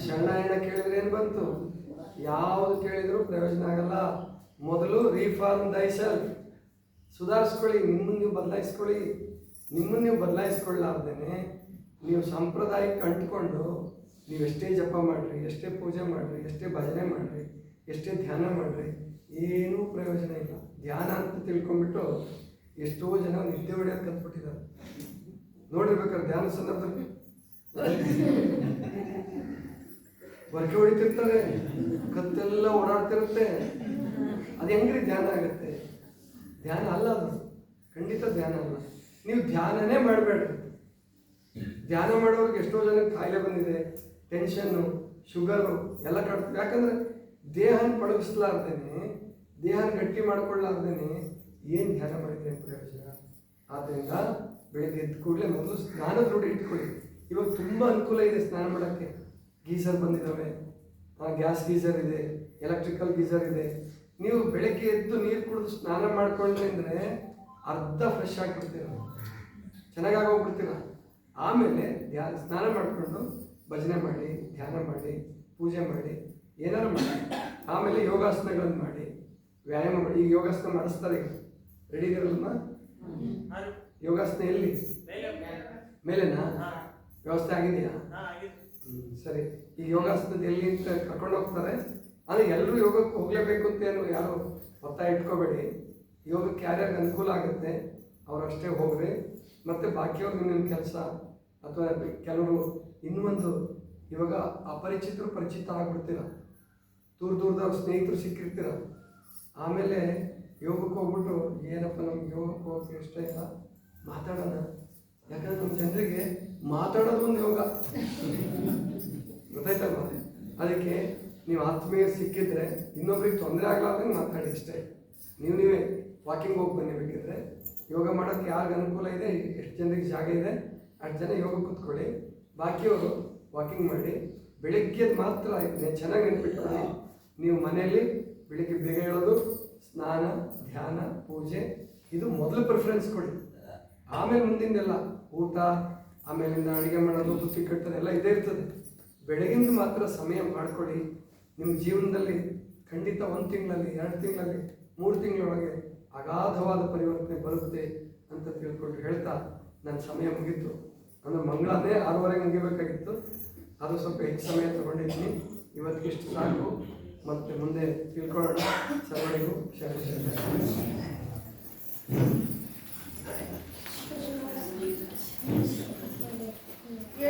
Speaker 1: ಶರಣಾಯಣ ಕೇಳಿದ್ರೆ ಏನು ಬಂತು? ಯಾವುದು ಕೇಳಿದರೂ ಪ್ರಯೋಜನ ಆಗಲ್ಲ. ಮೊದಲು ರೀಫಾರ್ಮ್ ದೈಸೆಲ್ಫ್ ಸುಧಾರಿಸ್ಕೊಳ್ಳಿ, ನಿಮ್ಮನ್ನು ನೀವು ಬದಲಾಯಿಸ್ಕೊಳ್ಳಿ. ನಿಮ್ಮನ್ನು ನೀವು ಬದಲಾಯಿಸ್ಕೊಳ್ಳಾರ್ದೇ ನೀವು ಸಂಪ್ರದಾಯಕ್ಕೆ ಅಂಟ್ಕೊಂಡು ನೀವು ಎಷ್ಟೇ ಜಪ ಮಾಡಿರಿ, ಎಷ್ಟೇ ಪೂಜೆ ಮಾಡಿರಿ, ಎಷ್ಟೇ ಭಜನೆ ಮಾಡಿರಿ, ಎಷ್ಟೇ ಧ್ಯಾನ ಮಾಡಿರಿ, ಏನೂ ಪ್ರಯೋಜನ ಇಲ್ಲ. ಧ್ಯಾನ ಅಂತ ತಿಳ್ಕೊಂಡ್ಬಿಟ್ಟು ಎಷ್ಟೋ ಜನ ನಿದ್ದೆ ಹೊಡೆಯೋದು ಕಲ್ತ್ಬಿಟ್ಟಿದ್ದಾರೆ ನೋಡಿರ್ಬೇಕಾದ್ರೆ ಧ್ಯಾನ ಸಂದರ್ಭದಲ್ಲಿ. ವರ್ಕೆ ಹೊಡಿತಿರ್ತಾರೆ ಕತ್ತೆಲ್ಲ ಓಡಾಡ್ತಿರುತ್ತೆ. ಅದು ಹೆಂಗ್ರಿ ಧ್ಯಾನ ಆಗುತ್ತೆ? ಧ್ಯಾನ ಅಲ್ಲ ಅದು. ಖಂಡಿತ ಧ್ಯಾನ ಅಲ್ಲ. ನೀವು ಧ್ಯಾನನೇ ಮಾಡಬೇಡ್ರಿ. ಧ್ಯಾನ ಮಾಡೋರಿಗೆ ಎಷ್ಟೋ ಜನಕ್ಕೆ ಕಾಯಿಲೆ ಬಂದಿದೆ ಟೆನ್ಷನ್ನು ಶುಗರು ಎಲ್ಲ ಕಾಡ್ತದೆ ಯಾಕಂದ್ರೆ ದೇಹನ ಪಳಗಿಸ್ಲಾರ್ದೇನೆ, ದೇಹನ ಗಟ್ಟಿ ಮಾಡ್ಕೊಳ್ಳಾರ್ದೇನೆ ಏನು ಧ್ಯಾನ ಮಾಡಿದೆ ಪ್ರಯೋಜನ ಆದ್ದರಿಂದ ಬೆಳಗ್ಗೆ ಎದ್ದು ಕೂಡಲೇ ಮೊದಲು ಸ್ನಾನದ ರೂಢಿ ಇಟ್ಕೊಳ್ಳಿ. ಇವಾಗ ತುಂಬ ಅನುಕೂಲ ಇದೆ ಸ್ನಾನ ಮಾಡೋಕ್ಕೆ. ಗೀಸರ್ ಬಂದಿದ್ದಾವೆ. ಗ್ಯಾಸ್ ಗೀಸರ್ ಇದೆ ಎಲೆಕ್ಟ್ರಿಕಲ್ ಗೀಸರ್ ಇದೆ. ನೀವು ಬೆಳಗ್ಗೆ ಎದ್ದು ನೀರು ಕುಡಿದು ಸ್ನಾನ ಮಾಡ್ಕೊಂಡ್ರೆ ಅಂದರೆ ಅರ್ಧ ಫ್ರೆಶ್ ಆಗಿಬಿಡ್ತೀರ. ಚೆನ್ನಾಗಿ ಹೋಗ್ಬಿಡ್ತೀರ. ಆಮೇಲೆ ಧ್ಯಾ ಸ್ನಾನ ಮಾಡಿಕೊಂಡು ಭಜನೆ ಮಾಡಿ ಧ್ಯಾನ ಮಾಡಿ ಪೂಜೆ ಮಾಡಿ ಏನಾರು ಮಾಡಿ ಆಮೇಲೆ ಯೋಗಾಸನಗಳನ್ನು ಮಾಡಿ ವ್ಯಾಯಾಮ ಮಾಡಿ. ಈಗ ಯೋಗಾಸನ ಮಾಡಿಸ್ತಾರೆ ಈಗ. ರೆಡಿ ಇರಲ್ಲಮ್ಮ ಯೋಗಾಸನ ಎಲ್ಲಿ? ಮೇಲೆನಾ? ವ್ಯವಸ್ಥೆ ಆಗಿದೆಯಾ? ಸರಿ, ಈ ಯೋಗಾಸನದ ಎಲ್ಲಿ ಕರ್ಕೊಂಡು ಹೋಗ್ತಾರೆ? ಆದರೆ ಎಲ್ಲರೂ ಯೋಗಕ್ಕೆ ಹೋಗಲೇಬೇಕು ಅಂತ ಏನು ಯಾರು ಒತ್ತಾಯ ಇಟ್ಕೋಬೇಡಿ. ಯೋಗಕ್ಕೆ ಯಾರ್ಯಾರಿಗೆ ಅನುಕೂಲ ಆಗುತ್ತೆ, ಅವರಷ್ಟೇ ಹೋಗ್ರಿ. ಮತ್ತು ಬಾಕಿಯವ್ರಿಗೆ ನಿಮ್ಮ ಕೆಲಸ, ಅಥವಾ ಕೆಲವರು ಇನ್ನೊಂದು ಇವಾಗ ಅಪರಿಚಿತರು ಪರಿಚಿತ ಆಗ್ಬಿಡ್ತೀರ. ದೂರ ದೂರದವ್ರ ಸ್ನೇಹಿತರು ಸಿಕ್ಕಿರ್ತೀರ. ಆಮೇಲೆ ಯೋಗಕ್ಕೆ ಹೋಗ್ಬಿಟ್ಟು, ಏನಪ್ಪ ನಮ್ಗೆ ಯೋಗಕ್ಕೆ ಹೋಗಕ್ಕೆ ಇಷ್ಟ ಇಲ್ಲ, ಮಾತಾಡೋಣ. ಯಾಕಂದ್ರೆ ನಮ್ಮ ಜನರಿಗೆ ಮಾತಾಡೋದು ಒಂದು ಯೋಗ. ಗೊತ್ತಾಯ್ತಲ್ವ? ಅದಕ್ಕೆ ನೀವು ಆತ್ಮೀಯ ಸಿಕ್ಕಿದ್ರೆ ಇನ್ನೊಬ್ರಿಗೆ ತೊಂದರೆ ಆಗಲಾರ್ದಂಗೆ ಮಾತಾಡಿ ಇಷ್ಟೇ ನೀವು ನೀವೇ ವಾಕಿಂಗ್ ಹೋಗಿ ಬನ್ನಿ ಬೇಕಿದ್ರೆ. ಯೋಗ ಮಾಡೋಕ್ಕೆ ಯಾರಿಗೆ ಅನುಕೂಲ ಇದೆ? ಎಷ್ಟು ಜನರಿಗೆ ಜಾಗ ಇದೆ? ಅಷ್ಟು ಜನ ಯೋಗ ಕೂತ್ಕೊಳ್ಳಿ. ಬಾಕಿಯವರು ವಾಕಿಂಗ್ ಮಾಡಿ. ಬೆಳಿಗ್ಗೆ ಮಾತ್ರ ಚೆನ್ನಾಗಿ ನೆನ್ಪಿಟ್ಕೊಳ್ಳಿ. ನೀವು ಮನೆಯಲ್ಲಿ ಬೆಳಿಗ್ಗೆ ಬೇಗ ಹೇಳೋದು ಸ್ನಾನ, ಧ್ಯಾನ, ಪೂಜೆ, ಇದು ಮೊದಲು ಪ್ರಿಫರೆನ್ಸ್ ಕೊಡಿ. ಆಮೇಲೆ ಮುಂದಿಂದೆಲ್ಲ ಊಟ ಆಮೇಲಿಂದ ಅಡುಗೆ ಮಾಡೋದು, ಬುತ್ತಿ ಕಟ್ಟೋದು ಎಲ್ಲ ಇದೇ ಇರ್ತದೆ. ಬೆಳಗಿಂದ ಮಾತ್ರ ಸಮಯ ಮಾಡಿಕೊಡಿ ನಿಮ್ಮ ಜೀವನದಲ್ಲಿ ಖಂಡಿತ ಒಂದು ತಿಂಗಳಲ್ಲಿ, ಎರಡು ತಿಂಗಳಲ್ಲಿ, ಮೂರು ತಿಂಗಳೊಳಗೆ ಅಗಾಧವಾದ ಪರಿವರ್ತನೆ ಬರುತ್ತೆ ಅಂತ ತಿಳ್ಕೊಂಡು ಹೇಳ್ತಾ ನನ್ನ ಸಮಯ ಮುಗೀತು. ಅಂದರೆ ಮಂಗಳನೇ ಆರೂವರೆಗೆ ಮುಗಿಬೇಕಾಗಿತ್ತು. ಅದು ಸ್ವಲ್ಪ ಹೆಚ್ಚು ಸಮಯ ತಗೊಂಡಿದ್ದೀನಿ. ಇವತ್ತಿಗಿಷ್ಟು ಸಾಕು. ಮತ್ತೆ ಮುಂದೆ ತಿಳ್ಕೊಳ್ಳೋಣ. ಸರ್ವರಿಗೂ ಶರಣ.